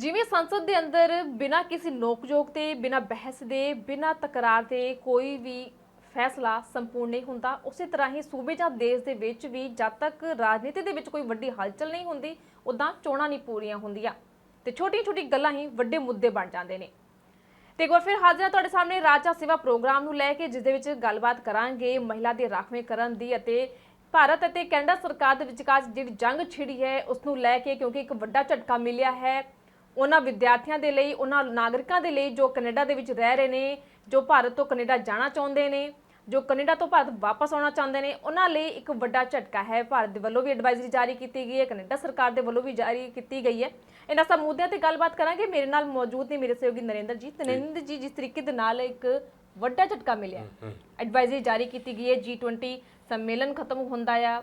ਜਿਵੇਂ ਸੰਸਦ ਦੇ ਅੰਦਰ ਬਿਨਾਂ ਕਿਸੇ ਨੋਕਝੋਕ ਤੇ, ਬਿਨਾਂ ਬਹਿਸ ਦੇ, ਬਿਨਾਂ ਤਕਰਾਰ ਦੇ ਕੋਈ ਵੀ ਫੈਸਲਾ ਸੰਪੂਰਨ ਨਹੀਂ ਹੁੰਦਾ, ਉਸੇ ਤਰ੍ਹਾਂ ਹੀ ਸੂਬੇ ਜਾਂ ਦੇਸ਼ ਦੇ ਵਿੱਚ ਵੀ ਜਦ ਤੱਕ ਰਾਜਨੀਤੀ ਦੇ ਵਿੱਚ ਕੋਈ ਵੱਡੀ ਹਲਚਲ ਨਹੀਂ ਹੁੰਦੀ ਉਦਾਂ ਚੋਣਾਂ ਨਹੀਂ ਪੂਰੀਆਂ ਹੁੰਦੀਆਂ ਤੇ ਛੋਟੀ-ਛੋਟੀ ਗੱਲਾਂ ਹੀ ਵੱਡੇ ਮੁੱਦੇ ਬਣ ਜਾਂਦੇ ਨੇ। ਤੇ ਇੱਕ ਵਾਰ ਫਿਰ ਹਾਜ਼ਰ ਹਾਂ ਤੁਹਾਡੇ ਸਾਹਮਣੇ ਰਾਜਾ ਸੇਵਾ ਪ੍ਰੋਗਰਾਮ ਨੂੰ ਲੈ ਕੇ, ਜਿਸ ਦੇ ਵਿੱਚ ਗੱਲਬਾਤ ਕਰਾਂਗੇ ਮਹਿਲਾ ਦੇ ਰਾਖਵੇਂ ਕਰਨ ਦੀ ਅਤੇ ਭਾਰਤ ਅਤੇ ਕੈਨੇਡਾ ਸਰਕਾਰ ਦੇ ਵਿਚਕਾਰ ਜਿਹੜੀ ਜੰਗ ਛਿੜੀ ਹੈ ਉਸ ਨੂੰ ਲੈ ਕੇ ਕਿਉਂਕਿ ਇੱਕ ਵੱਡਾ ਝਟਕਾ ਮਿਲਿਆ ਹੈ। ਉਹਨਾਂ ਵਿਦਿਆਰਥੀਆਂ ਦੇ ਲਈ ਉਹਨਾਂ ਨਾਗਰਿਕਾਂ ਦੇ ਲਈ ਜੋ ਕੈਨੇਡਾ ਦੇ ਵਿੱਚ ਰਹਿ ਰਹੇ ਨੇ ਜੋ ਭਾਰਤ ਤੋਂ ਕੈਨੇਡਾ ਜਾਣਾ ਚਾਹੁੰਦੇ ਨੇ ਜੋ ਕੈਨੇਡਾ ਤੋਂ ਭਾਰਤ ਵਾਪਸ ਆਉਣਾ ਚਾਹੁੰਦੇ ਨੇ ਉਹਨਾਂ ਲਈ ਇੱਕ ਵੱਡਾ ਝਟਕਾ ਹੈ। ਭਾਰਤ ਦੇ ਵੱਲੋਂ ਵੀ ਐਡਵਾਈਜ਼ਰੀ ਜਾਰੀ ਕੀਤੀ ਗਈ ਹੈ ਕੈਨੇਡਾ ਸਰਕਾਰ ਦੇ ਵੱਲੋਂ ਵੀ ਜਾਰੀ ਕੀਤੀ ਗਈ ਹੈ। ਇਹਨਾਂ ਸਭ ਮੁੱਦਿਆਂ ਤੇ ਗੱਲਬਾਤ ਕਰਾਂਗੇ। ਮੇਰੇ ਨਾਲ ਮੌਜੂਦ ਨੇ ਮੇਰੇ ਸਹਿਯੋਗੀ ਨਰਿੰਦਰ ਜੀ। ਨਰਿੰਦਰ ਜੀ ਜਿਸ ਤਰੀਕੇ ਦੇ ਨਾਲ ਇੱਕ ਵੱਡਾ ਝਟਕਾ ਮਿਲਿਆ। ਐਡਵਾਈਜ਼ਰੀ ਜਾਰੀ ਕੀਤੀ ਗਈ ਹੈ। G20 ਸੰਮੇਲਨ ਖਤਮ ਹੁੰਦਾ ਆ।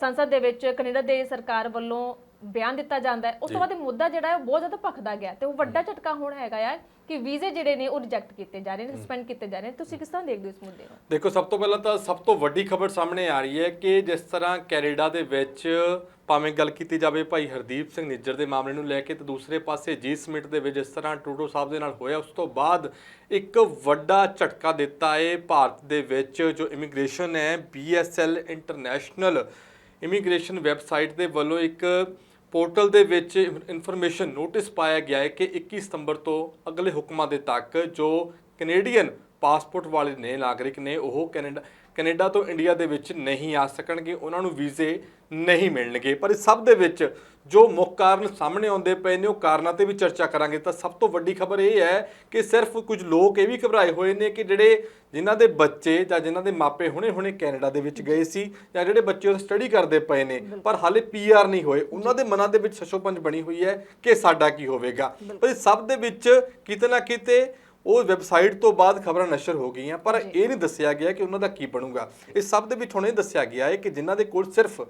ਸੰਸਦ ਦੇ ਵਿੱਚ ਕੈਨੇਡਾ ਦੇ ਸਰਕਾਰ ਵੱਲੋਂ ਬਿਆਨ ਦਿੱਤਾ ਜਾਂਦਾ ਹੈ ਉਸ ਤੋਂ ਬਾਅਦ ਇਹ ਮੁੱਦਾ ਜਿਹੜਾ ਹੈ ਉਹ ਬਹੁਤ ਜ਼ਿਆਦਾ ਭਖਦਾ ਗਿਆ ਤੇ ਉਹ ਵੱਡਾ ਝਟਕਾ ਹੁਣ ਹੈਗਾ ਆ ਕਿ ਵੀਜ਼ੇ ਜਿਹੜੇ ਨੇ ਉਹ ਰਿਜੈਕਟ ਕੀਤੇ ਜਾ ਰਹੇ ਨੇ ਸਸਪੈਂਡ ਕੀਤੇ ਜਾ ਰਹੇ ਨੇ। ਤੁਸੀਂ ਕਿਸ ਤਰ੍ਹਾਂ ਦੇਖਦੇ ਹੋ ਇਸ ਮੁੱਦੇ ਨੂੰ? ਦੇਖੋ ਸਭ ਤੋਂ ਪਹਿਲਾਂ ਤਾਂ ਸਭ ਤੋਂ ਵੱਡੀ ਖਬਰ ਸਾਹਮਣੇ ਆ ਰਹੀ ਹੈ ਕਿ ਜਿਸ ਤਰ੍ਹਾਂ ਕੈਨੇਡਾ ਦੇ ਵਿੱਚ ਭਾਵੇਂ ਗੱਲ ਕੀਤੀ ਜਾਵੇ ਭਾਈ ਹਰਦੀਪ ਸਿੰਘ ਨਿੱਜਰ ਦੇ ਮਾਮਲੇ ਨੂੰ ਲੈ ਕੇ ਤੇ ਦੂਸਰੇ ਪਾਸੇ ਜੀ ਸਮਿਟ ਦੇ ਵਿੱਚ ਜਿਸ ਤਰ੍ਹਾਂ ਟਰੂਡੋ ਸਾਹਿਬ ਦੇ ਨਾਲ ਹੋਇਆ ਉਸ ਤੋਂ ਬਾਅਦ ਇੱਕ ਵੱਡਾ ਝਟਕਾ ਦਿੱਤਾ ਹੈ ਭਾਰਤ ਦੇ ਵਿੱਚ ਜੋ ਇਮੀਗ੍ਰੇਸ਼ਨ ਹੈ BSL ਇੰਟਰਨੈਸ਼ਨਲ ਇਮੀਗ੍ਰੇਸ਼ਨ ਵੈਬਸਾਈਟ ਦੇ ਵੱਲੋਂ ਇੱਕ ਪੋਰਟਲ ਦੇ ਵਿੱਚ ਇਨਫੋਰਮੇਸ਼ਨ ਨੋਟਿਸ ਪਾਇਆ ਗਿਆ ਹੈ ਕਿ 21 ਸਤੰਬਰ ਤੋਂ ਅਗਲੇ ਹੁਕਮਾਂ ਦੇ ਤੱਕ ਜੋ ਕੈਨੇਡੀਅਨ ਪਾਸਪੋਰਟ ਵਾਲੇ ਨੇ, ਨਾਗਰਿਕ ਨੇ, ਉਹ ਕੈਨੇਡਾ ਕੈਨੇਡਾ ਤੋਂ ਇੰਡੀਆ ਦੇ ਵਿੱਚ ਨਹੀਂ ਆ ਸਕਣਗੇ, ਉਹਨਾਂ ਨੂੰ ਵੀਜ਼ੇ ਨਹੀਂ ਮਿਲਣਗੇ। ਪਰ ਇਸ ਸਭ ਦੇ ਵਿੱਚ ਜੋ ਮੁੱਖ ਕਾਰਨ ਸਾਹਮਣੇ ਆਉਂਦੇ ਪਏ ਨੇ, ਉਹ ਕਾਰਨਾਂ ਤੇ ਵੀ ਚਰਚਾ ਕਰਾਂਗੇ। ਤਾਂ ਸਭ ਤੋਂ ਵੱਡੀ ਖਬਰ ਇਹ ਹੈ ਕਿ ਸਿਰਫ ਕੁਝ ਲੋਕ ਇਹ ਵੀ ਘਬਰਾਏ ਹੋਏ ਨੇ ਕਿ ਜਿਹੜੇ ਜਿਨ੍ਹਾਂ ਦੇ ਬੱਚੇ ਜਾਂ ਜਿਨ੍ਹਾਂ ਦੇ ਮਾਪੇ ਹੁਣੇ-ਹੁਣੇ ਕੈਨੇਡਾ ਦੇ ਵਿੱਚ ਗਏ ਸੀ ਜਾਂ ਜਿਹੜੇ ਬੱਚੇ ਉਹ ਸਟੱਡੀ ਕਰਦੇ ਪਏ ਨੇ, ਪਰ ਹਾਲੇ ਪੀਆਰ ਨਹੀਂ ਹੋਏ। ਉਹਨਾਂ ਦੇ ਮਨਾਂ ਦੇ ਵਿੱਚ ਸ਼ਸ਼ੋਪੰਜ ਬਣੀ ਹੋਈ ਹੈ ਕਿ ਸਾਡਾ ਕੀ ਹੋਵੇਗਾ। ਪਰ ਸਭ ਦੇ ਵਿੱਚ ਕਿਤੇ ਨਾ ਕਿਤੇ ਉਹ ਵੈਬਸਾਈਟ ਤੋਂ ਬਾਅਦ ਖਬਰਾਂ ਨਸ਼ਰ ਹੋ ਗਈਆਂ ਪਰ ਇਹ ਨਹੀਂ ਦੱਸਿਆ ਗਿਆ ਕਿ ਉਹਨਾਂ ਦਾ ਕੀ ਬਣੂਗਾ। ਇਸ ਸਭ ਦੇ ਵਿੱਚ ਹੁਣ ਇਹ ਦੱਸਿਆ ਗਿਆ ਹੈ ਕਿ ਜਿਨ੍ਹਾਂ ਦੇ ਕੋਲ ਸਿਰਫ